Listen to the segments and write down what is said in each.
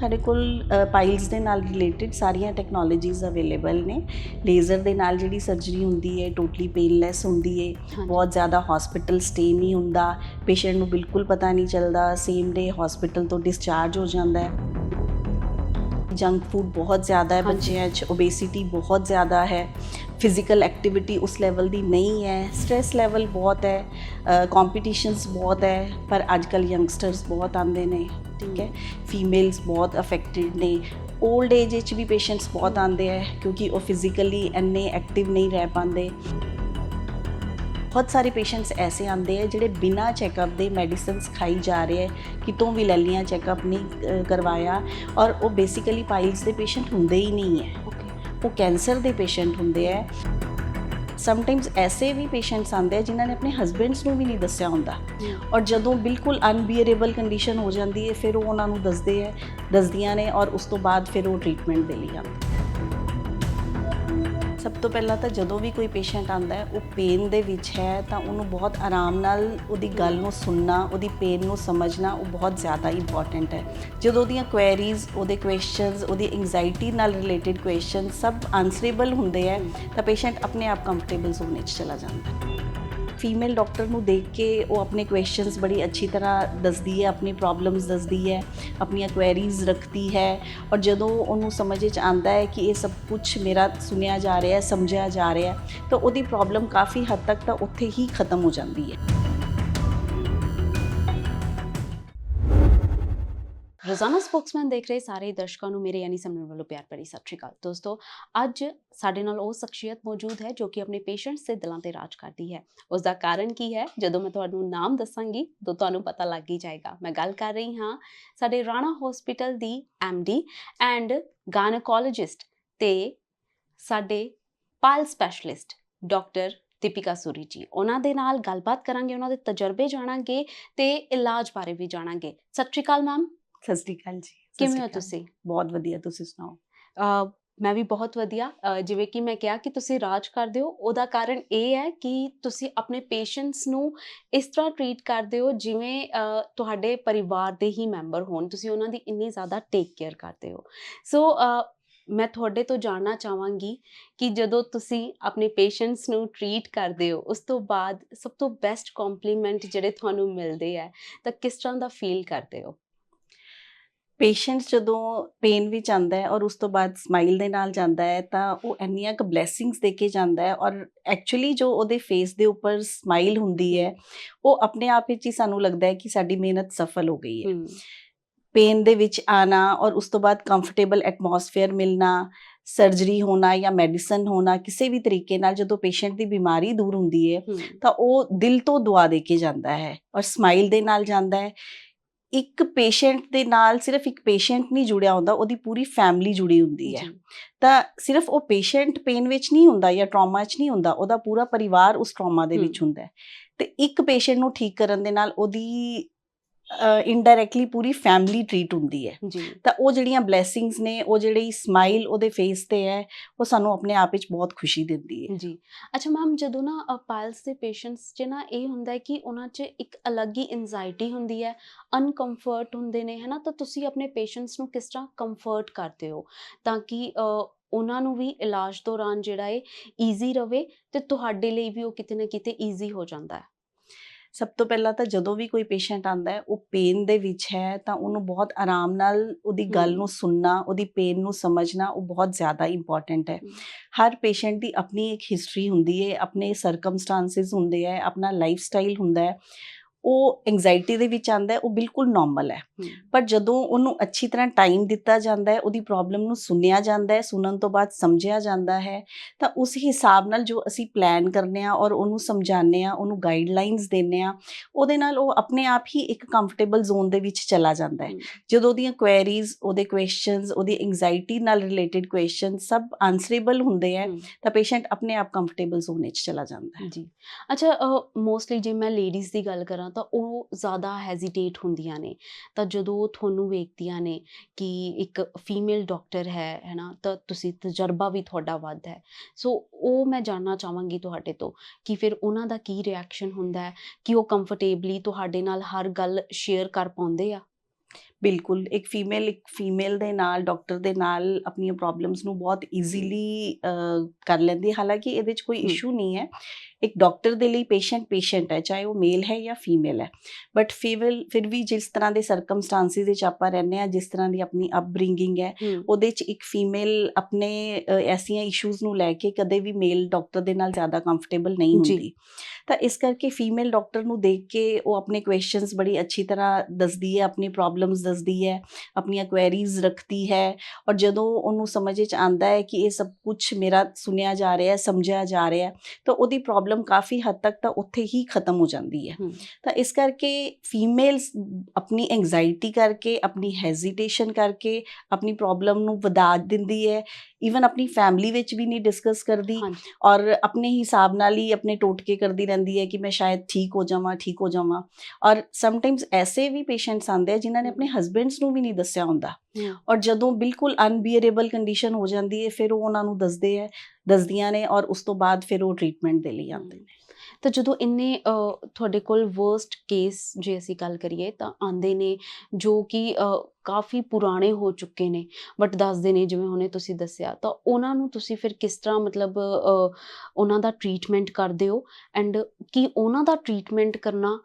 ਸਾਡੇ ਕੋਲ ਪਾਈਲਸ ਦੇ ਨਾਲ ਰਿਲੇਟਡ ਸਾਰੀਆਂ ਟੈਕਨੋਲੋਜੀਜ਼ ਅਵੇਲੇਬਲ ਨੇ। ਲੇਜ਼ਰ ਦੇ ਨਾਲ ਜਿਹੜੀ ਸਰਜਰੀ ਹੁੰਦੀ ਹੈ ਟੋਟਲੀ ਪੇਨਲੈਸ ਹੁੰਦੀ ਹੈ। ਬਹੁਤ ਜ਼ਿਆਦਾ ਹਸਪੀਟਲ ਸਟੇ ਨਹੀਂ ਹੁੰਦਾ। ਪੇਸ਼ੈਂਟ ਨੂੰ ਬਿਲਕੁਲ ਪਤਾ ਨਹੀਂ ਚੱਲਦਾ। ਸੇਮ ਡੇ ਹਸਪੀਟਲ ਤੋਂ ਡਿਸਚਾਰਜ ਹੋ ਜਾਂਦਾ ਹੈ। ਜੰਕ ਫੂਡ ਬਹੁਤ ਜ਼ਿਆਦਾ ਹੈ ਬੱਚਿਆਂ 'ਚ ਓਬੇਸਿਟੀ ਬਹੁਤ ਜ਼ਿਆਦਾ ਹੈ ਫਿਜ਼ੀਕਲ ਐਕਟੀਵਿਟੀ ਉਸ ਲੈਵਲ ਦੀ ਨਹੀਂ ਹੈ ਸਟ्रेस ਲੈਵਲ ਬਹੁਤ ਹੈ ਕੰਪੀਟੀਸ਼ਨਸ ਬਹੁਤ ਹੈ ਪਰ ਅੱਜ ਕੱਲ ਯੰਗਸਟਰਸ ਬਹੁਤ ਆਉਂਦੇ ਨੇ ਠੀਕ ਹੈ ਫੀਮੇਲਸ ਬਹੁਤ ਅਫੈਕਟਿਡ ਨੇ 올ਡ ਏਜ ਵਿੱਚ ਵੀ ਪੇਸ਼ੈਂਟਸ ਬਹੁਤ ਆਉਂਦੇ ਹੈ ਕਿਉਂਕਿ ਉਹ ਫਿਜ਼ੀਕਲੀ ਇੰਨੇ ਐਕਟਿਵ ਨਹੀਂ ਰਹਿ ਪਾਉਂਦੇ ਬਹੁਤ ਸਾਰੇ ਪੇਸ਼ੈਂਟਸ ਐਸੇ ਆਉਂਦੇ ਹੈ ਜਿਹੜੇ ਬਿਨਾਂ ਚੈੱਕਅਪ ਦੇ ਮੈਡੀਸਿਨਸ ਖਾਈ ਜਾ ਰਹੇ ਹੈ ਕਿਤੋਂ ਵੀ ਲੈ ਲੀਆਂ ਚੈੱਕਅਪ ਨਹੀਂ ਕਰਵਾਇਆ। ਔਰ ਉਹ ਬੇਸਿਕਲੀ ਪਾਈਲਸ ਦੇ ਪੇਸ਼ੈਂਟ ਹੁੰਦੇ ਹੀ ਨਹੀਂ ਹੈ। ਉਹ ਕੈਂਸਰ ਦੇ ਪੇਸ਼ੈਂਟ ਹੁੰਦੇ ਹੈ ਸਮਟਾਈਮਸ ਐਸੇ ਵੀ ਪੇਸ਼ੈਂਟਸ ਆਉਂਦੇ ਆ ਜਿਨ੍ਹਾਂ ਨੇ ਆਪਣੇ ਹਸਬੈਂਡਸ ਨੂੰ ਵੀ ਨਹੀਂ ਦੱਸਿਆ ਹੁੰਦਾ। ਔਰ ਜਦੋਂ ਬਿਲਕੁਲ ਅਨਬੀਅਰੇਬਲ ਕੰਡੀਸ਼ਨ ਹੋ ਜਾਂਦੀ ਹੈ ਫਿਰ ਉਹ ਉਹਨਾਂ ਨੂੰ ਦੱਸਦੇ ਹੈ ਦੱਸਦੀਆਂ ਨੇ ਔਰ ਉਸ ਤੋਂ ਬਾਅਦ ਫਿਰ ਉਹ ਟ੍ਰੀਟਮੈਂਟ ਦੇ ਲਈ ਆਉਂਦੇ ਸਭ ਤੋਂ ਪਹਿਲਾਂ ਤਾਂ ਜਦੋਂ ਵੀ ਕੋਈ ਪੇਸ਼ੈਂਟ ਆਉਂਦਾ ਹੈ, ਉਹ ਪੇਨ ਦੇ ਵਿੱਚ ਹੈ, ਤਾਂ ਉਹਨੂੰ ਬਹੁਤ ਆਰਾਮ ਨਾਲ ਉਹਦੀ ਗੱਲ ਨੂੰ ਸੁਣਨਾ, ਉਹਦੀ ਪੇਨ ਨੂੰ ਸਮਝਣਾ, ਉਹ ਬਹੁਤ ਜ਼ਿਆਦਾ ਇੰਪੋਰਟੈਂਟ ਹੈ। ਜਦੋਂ ਉਹਦੀਆਂ ਕੁਐਰੀਜ਼ ਉਹਦੇ ਕੁਐਸਚਨਸ ਉਹਦੀ ਐਂਜ਼ਾਈਟੀ ਨਾਲ ਰਿਲੇਟਡ ਕੁਐਸਚਨ ਸਭ ਆਨਸਰੇਬਲ ਹੁੰਦੇ ਹੈ, ਤਾਂ ਪੇਸ਼ੈਂਟ ਆਪਣੇ ਆਪ ਕੰਫਰਟੇਬਲ ਜ਼ੋਨ ਵਿੱਚ ਚਲਾ ਜਾਂਦਾ ਹੈ। ਫੀਮੇਲ ਡਾਕਟਰ ਨੂੰ ਦੇਖ ਕੇ ਉਹ ਆਪਣੇ ਕੁਐਸਚਨਸ ਬੜੀ ਅੱਛੀ ਤਰ੍ਹਾਂ ਦੱਸਦੀ ਹੈ, ਆਪਣੀ ਪ੍ਰੋਬਲਮਸ ਦੱਸਦੀ ਹੈ, ਆਪਣੀਆਂ ਕੁਐਰੀਜ਼ ਰੱਖਦੀ ਹੈ ਔਰ ਜਦੋਂ ਉਹਨੂੰ ਸਮਝ ਵਿੱਚ ਆਉਂਦਾ ਹੈ ਕਿ ਇਹ ਸਭ ਕੁਝ ਮੇਰਾ ਸੁਣਿਆ ਜਾ ਰਿਹਾ ਹੈ, ਸਮਝਿਆ ਜਾ ਰਿਹਾ ਹੈ, ਤਾਂ ਉਹਦੀ ਪ੍ਰੋਬਲਮ ਕਾਫੀ ਹੱਦ ਤੱਕ ਤਾਂ ਉੱਥੇ ਹੀ ਖਤਮ ਹੋ ਜਾਂਦੀ ਹੈ। ਰੋਜ਼ਾਨਾ ਸਪੋਕਸਮੈਨ ਦੇਖ ਰਹੇ ਸਾਰੇ ਦਰਸ਼ਕਾਂ ਨੂੰ ਮੇਰੇ ਯਾਨੀ ਸਮਰਨ ਵੱਲੋਂ ਪਿਆਰ ਭਰੀ ਸਤਿ ਸ਼੍ਰੀ ਅਕਾਲ। ਦੋਸਤੋ, ਅੱਜ ਸਾਡੇ ਨਾਲ ਉਹ ਸ਼ਖਸੀਅਤ ਮੌਜੂਦ ਹੈ ਜੋ ਕਿ ਆਪਣੇ ਪੇਸ਼ੈਂਟਸ ਦੇ ਦਿਲਾਂ ਤੇ ਰਾਜ ਕਰਦੀ ਹੈ। ਉਸ ਦਾ ਕਾਰਨ ਕੀ ਹੈ? ਜਦੋਂ ਮੈਂ ਤੁਹਾਨੂੰ ਨਾਮ ਦੱਸਾਂਗੀ, ਤਾਂ ਤੁਹਾਨੂੰ ਪਤਾ ਲੱਗ ਹੀ ਜਾਏਗਾ। ਮੈਂ ਗੱਲ ਕਰ ਰਹੀ ਹਾਂ ਸਾਡੇ ਰਾਣਾ ਹਸਪੀਟਲ ਦੀ ਡੀ ਐਂਡ ਗਾਇਨੋਕੋਲੋਜਿਸਟ ਤੇ ਸਾਡੇ ਪਾਲ ਸਪੈਸ਼ਲਿਸਟ ਡਾਕਟਰ ਦੀਪਿਕਾ ਸੂਰੀ ਜੀ। ਉਹਨਾਂ ਦੇ ਨਾਲ ਗੱਲਬਾਤ ਕਰਾਂਗੇ, ਉਹਨਾਂ ਦੇ ਤਜਰਬੇ ਜਾਣਾਂਗੇ ਤੇ ਇਲਾਜ ਬਾਰੇ ਵੀ ਜਾਣਾਂਗੇ। ਸਤਿ ਸ਼੍ਰੀ ਅਕਾਲ ਮੈਮ ਸਤਿ ਸ੍ਰੀ ਅਕਾਲ ਜੀ ਕਿਵੇਂ ਹੋ। ਤੁਸੀਂ? ਬਹੁਤ ਵਧੀਆ ਤੁਸੀਂ ਸੁਣਾਓ? ਮੈਂ ਵੀ ਬਹੁਤ ਵਧੀਆ। ਜਿਵੇਂ ਕਿ ਮੈਂ ਕਿਹਾ ਕਿ ਤੁਸੀਂ ਰਾਜ ਕਰਦੇ ਹੋ ਉਹਦਾ ਕਾਰਨ ਇਹ ਹੈ ਕਿ ਤੁਸੀਂ ਆਪਣੇ ਪੇਸ਼ੈਂਟਸ ਨੂੰ ਇਸ ਤਰ੍ਹਾਂ ਟਰੀਟ ਕਰਦੇ ਹੋ ਜਿਵੇਂ ਤੁਹਾਡੇ ਪਰਿਵਾਰ ਦੇ ਹੀ ਮੈਂਬਰ ਹੋਣ ਤੁਸੀਂ ਉਹਨਾਂ ਦੀ ਇੰਨੀ ਜ਼ਿਆਦਾ ਟੇਕ ਕੇਅਰ ਕਰਦੇ ਹੋ। ਸੋ ਮੈਂ ਤੁਹਾਡੇ ਤੋਂ ਜਾਣਨਾ ਚਾਹਾਂਗੀ ਕਿ ਜਦੋਂ ਤੁਸੀਂ ਆਪਣੇ ਪੇਸ਼ੈਂਟਸ ਨੂੰ ਟਰੀਟ ਕਰਦੇ ਹੋ ਉਸ ਤੋਂ ਬਾਅਦ ਸਭ ਤੋਂ ਬੈਸਟ ਕੰਪਲੀਮੈਂਟ ਜਿਹੜੇ ਤੁਹਾਨੂੰ ਮਿਲਦੇ ਆ ਤਾਂ ਕਿਸ ਤਰ੍ਹਾਂ ਦਾ ਫੀਲ ਕਰਦੇ ਹੋ? ਪੇਸ਼ੈਂਟ ਜਦੋਂ ਪੇਨ ਵਿੱਚ ਆਂਦਾ ਹੈ ਔਰ ਉਸ ਤੋਂ ਬਾਅਦ ਸਮਾਈਲ ਦੇ ਨਾਲ ਜਾਂਦਾ ਹੈ ਤਾਂ ਉਹ ਇੰਨੀਆਂ ਕੁ ਬਲੇਸਿੰਗਸ ਦੇ ਕੇ ਜਾਂਦਾ ਹੈ ਔਰ ਐਕਚੁਅਲੀ ਜੋ ਉਹਦੇ ਫੇਸ ਦੇ ਉੱਪਰ ਸਮਾਈਲ ਹੁੰਦੀ ਹੈ ਉਹ ਆਪਣੇ ਆਪ ਵਿੱਚ ਹੀ ਸਾਨੂੰ ਲੱਗਦਾ ਹੈ ਕਿ ਸਾਡੀ ਮਿਹਨਤ ਸਫਲ ਹੋ ਗਈ ਹੈ। ਪੇਨ ਦੇ ਵਿੱਚ ਆਣਾ ਔਰ ਉਸ ਤੋਂ ਬਾਅਦ ਕੰਫਰਟੇਬਲ ਐਟਮੋਸਫੇਅਰ ਮਿਲਣਾ ਸਰਜਰੀ ਹੋਣਾ ਜਾਂ ਮੈਡੀਸਨ ਹੋਣਾ ਕਿਸੇ ਵੀ ਤਰੀਕੇ ਨਾਲ ਜਦੋਂ ਪੇਸ਼ੈਂਟ ਦੀ ਬਿਮਾਰੀ ਦੂਰ ਹੁੰਦੀ ਹੈ। ਤਾਂ ਉਹ ਦਿਲ ਤੋਂ ਦੁਆ ਦੇ ਕੇ ਜਾਂਦਾ ਹੈ ਔਰ ਸਮਾਈਲ ਦੇ ਨਾਲ ਜਾਂਦਾ ਹੈ। ਇੱਕ ਪੇਸ਼ੈਂਟ ਦੇ ਨਾਲ ਸਿਰਫ ਇੱਕ ਪੇਸ਼ੈਂਟ ਨਹੀਂ ਜੁੜਿਆ ਹੁੰਦਾ ਉਹਦੀ ਪੂਰੀ ਫੈਮਿਲੀ ਜੁੜੀ ਹੁੰਦੀ ਹੈ। ਤਾਂ ਸਿਰਫ ਉਹ ਪੇਸ਼ੈਂਟ ਪੇਨ ਵਿੱਚ ਨਹੀਂ ਹੁੰਦਾ ਜਾਂ ਟਰਾਮਾ 'ਚ ਨਹੀਂ ਹੁੰਦਾ ਉਹਦਾ ਪੂਰਾ ਪਰਿਵਾਰ ਉਸ ਟਰਾਮਾ ਦੇ ਵਿੱਚ ਹੁੰਦਾ ਹੈ। ਤੇ ਇੱਕ ਪੇਸ਼ੈਂਟ ਨੂੰ ਠੀਕ ਕਰਨ ਦੇ ਨਾਲ ਉਹਦੀ ਇਨਡਾਇਰੈਕਟਲੀ ਪੂਰੀ ਫੈਮਿਲੀ ਟਰੀਟ ਹੁੰਦੀ ਹੈ। ਜੀ। ਤਾਂ ਉਹ ਜਿਹੜੀਆਂ ਬਲੇਸਿੰਗਸ ਨੇ ਉਹ ਜਿਹੜੀ ਸਮਾਈਲ ਉਹਦੇ ਫੇਸ ਤੇ ਹੈ ਉਹ ਸਾਨੂੰ ਆਪਣੇ ਆਪ ਵਿੱਚ ਬਹੁਤ ਖੁਸ਼ੀ ਦਿੰਦੀ ਹੈ। ਜੀ। ਅੱਛਾ ਮੈਮ ਜਦੋਂ ਨਾ ਪਾਇਲਸ ਦੇ ਪੇਸ਼ੈਂਟਸ 'ਚ ਨਾ ਇਹ ਹੁੰਦਾ ਹੈ ਕਿ ਉਹਨਾਂ 'ਚ ਇੱਕ ਅਲੱਗ ਹੀ ਐਂਜ਼ਾਈਟੀ ਹੁੰਦੀ ਹੈ ਅਨਕੰਫਰਟ ਹੁੰਦੇ ਨੇ ਹੈਨਾ? ਤਾਂ ਤੁਸੀਂ ਆਪਣੇ ਪੇਸ਼ੈਂਟਸ ਨੂੰ ਕਿਸ ਤਰ੍ਹਾਂ ਕੰਫਰਟ ਕਰਦੇ ਹੋ? ਤਾਂ ਕਿ ਉਹਨਾਂ ਨੂੰ ਵੀ ਇਲਾਜ ਦੌਰਾਨ ਜਿਹੜਾ ਹੈ ਈਜ਼ੀ ਰਵੇ ਤੇ ਤੁਹਾਡੇ ਲਈ ਵੀ ਉਹ ਕਿਤੇ ਨਾ ਕਿਤੇ ਈਜ਼ੀ ਹੋ ਜਾਂਦਾ ਹੈ। ਸਭ ਤੋਂ ਪਹਿਲਾਂ ਤਾਂ ਜਦੋਂ ਵੀ ਕੋਈ ਪੇਸ਼ੈਂਟ ਆਂਦਾ ਹੈ ਉਹ ਪੇਨ ਦੇ ਵਿੱਚ ਹੈ ਤਾਂ ਉਹਨੂੰ ਬਹੁਤ ਆਰਾਮ ਨਾਲ ਉਹਦੀ ਗੱਲ। ਨੂੰ ਸੁਣਨਾ ਉਹਦੀ ਪੇਨ ਨੂੰ ਸਮਝਣਾ ਉਹ ਬਹੁਤ ਜ਼ਿਆਦਾ ਇੰਪੋਰਟੈਂਟ ਹੈ। ਹਰ ਪੇਸ਼ੈਂਟ ਦੀ ਆਪਣੀ ਇੱਕ ਹਿਸਟਰੀ ਹੁੰਦੀ ਹੈ ਆਪਣੇ ਸਰਕਮਸਟੈਂਸਸ ਹੁੰਦੇ ਹੈ ਆਪਣਾ ਲਾਈਫ ਸਟਾਈਲ ਹੁੰਦਾ ਹੈ ਉਹ ਐਂਜ਼ਾਈਟੀ ਦੇ ਵਿੱਚ ਆਂਦਾ ਹੈ ਉਹ ਬਿਲਕੁਲ ਨਾਰਮਲ ਹੈ। ਪਰ ਜਦੋਂ ਉਹਨੂੰ ਅੱਛੀ ਤਰ੍ਹਾਂ ਟਾਈਮ ਦਿੱਤਾ ਜਾਂਦਾ ਹੈ ਉਹਦੀ ਪ੍ਰੋਬਲਮ ਨੂੰ ਸੁਣਿਆ ਜਾਂਦਾ ਹੈ ਸੁਣਨ ਤੋਂ ਬਾਅਦ ਸਮਝਿਆ ਜਾਂਦਾ ਹੈ ਤਾਂ ਉਸ ਹਿਸਾਬ ਨਾਲ ਜੋ ਅਸੀਂ ਪਲਾਨ ਕਰਨੇ ਆ ਔਰ ਉਹਨੂੰ ਸਮਝਾਉਂਦੇ ਆ ਉਹਨੂੰ ਗਾਈਡਲਾਈਨਸ ਦਿੰਨੇ ਆ ਉਹਦੇ ਨਾਲ ਉਹ ਆਪਣੇ ਆਪ ਹੀ ਇੱਕ ਕੰਫਰਟੇਬਲ ਜ਼ੋਨ ਦੇ ਵਿੱਚ ਚਲਾ ਜਾਂਦਾ ਹੈ। ਜਦੋਂ ਉਹਦੀਆਂ ਕੁਐਰੀਜ਼ ਉਹਦੇ ਕੁਐਸਚਨਸ ਉਹਦੀ ਐਂਜ਼ਾਈਟੀ ਨਾਲ ਰਿਲੇਟਡ ਕੁਐਸਚਨ ਸਭ ਆਨਸਰੇਬਲ ਹੁੰਦੇ ਹਮ। ਤਾਂ ਪੇਸ਼ੈਂਟ ਆਪਣੇ ਆਪ ਕੰਫਰਟੇਬਲ ਜ਼ੋਨ ਵਿੱਚ ਚਲਾ ਜਾਂਦਾ ਹੈ। ਜੀ। ਅੱਛਾ ਮੋਸਟਲੀ ਜੇ ਮੈਂ ਲੇਡੀਜ਼ ਦੀ ਗੱਲ ਕਰਾਂ ਤਾਂ ਉਹ ਜ਼ਿਆਦਾ ਹੈਜ਼ਿਟੇਟ ਹੁੰਦੀਆਂ ਨੇ। ਤਾਂ ਜਦੋਂ ਉਹ ਤੁਹਾਨੂੰ ਵੇਖਦੀਆਂ ਨੇ ਕਿ ਇੱਕ ਫੀਮੇਲ ਡਾਕਟਰ ਹੈ, ਹੈਨਾ, ਤਾਂ ਤੁਸੀਂ ਤਜਰਬਾ ਵੀ ਤੁਹਾਡਾ ਵੱਧ ਹੈ। ਸੋ ਉਹ ਮੈਂ ਜਾਣਨਾ ਚਾਹਾਂਗੀ ਤੁਹਾਡੇ ਤੋਂ ਕਿ ਫਿਰ ਉਹਨਾਂ ਦਾ ਕੀ ਰਿਐਕਸ਼ਨ ਹੁੰਦਾ ਹੈ, ਕਿ ਉਹ ਕੰਫਰਟੇਬਲੀ ਤੁਹਾਡੇ ਨਾਲ ਹਰ ਗੱਲ ਸ਼ੇਅਰ ਕਰ ਪਾਉਂਦੇ ਆ? ਬਿਲਕੁਲ ਇੱਕ ਫੀਮੇਲ ਇੱਕ ਫੀਮੇਲ ਦੇ ਨਾਲ ਡਾਕਟਰ ਦੇ ਨਾਲ ਆਪਣੀਆਂ ਪ੍ਰੋਬਲਮਸ ਨੂੰ ਬਹੁਤ ਈਜ਼ੀਲੀ ਕਰ ਲੈਂਦੀ ਹਾਲਾਂਕਿ ਇਹਦੇ ਵਿੱਚ ਕੋਈ। ਇਸ਼ੂ ਨਹੀਂ ਹੈ। ਇੱਕ ਡਾਕਟਰ ਦੇ ਲਈ ਪੇਸ਼ੈਂਟ ਪੇਸ਼ੈਂਟ ਹੈ ਚਾਹੇ ਉਹ ਮੇਲ ਹੈ ਜਾਂ ਫੀਮੇਲ ਹੈ। ਬਟ ਫੀਮੇਲ ਫਿਰ ਵੀ ਜਿਸ ਤਰ੍ਹਾਂ ਦੇ ਸਰਕਮਸਟੈਂਸਿਸ ਵਿੱਚ ਆਪਾਂ ਰਹਿੰਦੇ ਆ ਜਿਸ ਤਰ੍ਹਾਂ ਦੀ ਆਪਣੀ ਅਪਬ੍ਰਿੰਗਿੰਗ ਹੈ ਉਹਦੇ ਚ ਇੱਕ ਫੀਮੇਲ ਆਪਣੇ ਐਸੀਆਂ ਇਸ਼ੂਜ਼ ਨੂੰ ਲੈ ਕੇ ਕਦੇ ਵੀ ਮੇਲ ਡਾਕਟਰ ਦੇ ਨਾਲ ਜ਼ਿਆਦਾ ਕੰਫਰਟੇਬਲ ਨਹੀਂ। ਹੁੰਦੀ। ਤਾਂ ਇਸ ਕਰਕੇ ਫੀਮੇਲ ਡਾਕਟਰ ਨੂੰ ਦੇਖ ਕੇ ਉਹ ਆਪਣੇ ਕੁਐਸਚਨਸ ਬੜੀ ਅੱਛੀ ਤਰ੍ਹਾਂ ਦੱਸਦੀ ਹੈ ਆਪਣੀ ਪ੍ਰੋਬਲਮਸ ਦੱਸਦੀ ਹੈ ਆਪਣੀਆਂ ਕੁਐਰੀਜ਼ ਰੱਖਦੀ ਹੈ ਔਰ ਜਦੋਂ ਉਹਨੂੰ ਸਮਝ ਵਿੱਚ ਆਂਦਾ ਹੈ ਕਿ ਇਹ ਸਭ ਕੁਝ ਮੇਰਾ ਸੁਨਿਆ ਜਾ ਰਿਹਾ ਹੈ ਸਮਝਿਆ ਜਾ ਰਿਹਾ ਹੈ ਤਾਂ ਉਹਦੀ ਪ੍ਰੋਬਲਮ ਕਾਫੀ ਹੱਦ ਤੱਕ ਤਾਂ ਉੱਥੇ ਹੀ ਖਤਮ ਹੋ ਜਾਂਦੀ ਹੈ। ਤਾਂ ਇਸ ਕਰਕੇ ਫੀਮੇਲਸ ਆਪਣੀ ਐਂਜ਼ਾਈਟੀ ਕਰਕੇ ਆਪਣੀ ਹੈਜ਼ਿਟੇਸ਼ਨ ਕਰਕੇ ਆਪਣੀ ਪ੍ਰੋਬਲਮ ਨੂੰ ਵਧਾ ਦਿੰਦੀ ਹੈ ਈਵਨ ਆਪਣੀ ਫੈਮਿਲੀ ਵਿੱਚ ਵੀ ਨਹੀਂ ਡਿਸਕਸ ਕਰਦੀ ਔਰ ਆਪਣੇ ਹਿਸਾਬ ਨਾਲ ਹੀ ਆਪਣੇ ਟੋਟਕੇ ਕਰਦੀ ਰਹਿੰਦੀ ਹੈ ਕਿ ਮੈਂ ਸ਼ਾਇਦ ਠੀਕ ਹੋ ਜਾਵਾਂ ਠੀਕ ਹੋ ਜਾਵਾਂ। ਔਰ ਸਮਟਾਈਮਸ ਐਸੇ ਵੀ ਪੇਸ਼ੈਂਟਸ ਆਉਂਦੇ ਆ ਜਿਨ੍ਹਾਂ ਨੇ ਆਪਣੇ ਹਸਬੈਂਡਸ ਨੂੰ ਵੀ ਨਹੀਂ ਦੱਸਿਆ ਹੁੰਦਾ। ਔਰ ਜਦੋਂ ਬਿਲਕੁਲ ਅਨਬੀਅਰੇਬਲ ਕੰਡੀਸ਼ਨ ਹੋ ਜਾਂਦੀ ਹੈ ਫਿਰ ਉਹ ਉਹਨਾਂ ਨੂੰ ਦੱਸਦੇ ਹੈ ਦੱਸਦੀਆਂ ਨੇ ਔਰ ਉਸ ਤੋਂ ਬਾਅਦ ਫਿਰ ਉਹ ਟ੍ਰੀਟਮੈਂਟ ਦੇ ਲਈ ਆਉਂਦੇ ਨੇ। ਤਾਂ ਜਦੋਂ ਇੰਨੇ ਤੁਹਾਡੇ ਕੋਲ ਵਰਸਟ ਕੇਸ ਜੇ ਅਸੀਂ ਗੱਲ ਕਰੀਏ ਤਾਂ ਆਂਦੇ ਨੇ ਜੋ ਕਿ ਕਾਫੀ ਪੁਰਾਣੇ ਹੋ ਚੁੱਕੇ ਨੇ ਬਟ ਦੱਸਦੇ ਨੇ ਜਿਵੇਂ ਹੁਣੇ ਤੁਸੀਂ ਦੱਸਿਆ। ਤਾਂ ਉਹਨਾਂ ਨੂੰ ਤੁਸੀਂ ਫਿਰ ਕਿਸ ਤਰ੍ਹਾਂ ਮਤਲਬ ਉਹਨਾਂ ਦਾ ਟ੍ਰੀਟਮੈਂਟ ਕਰਦੇ ਹੋ? ਐਂਡ ਕੀ ਉਹਨਾਂ ਦਾ ਟ੍ਰੀਟਮੈਂਟ ਕਰਨਾ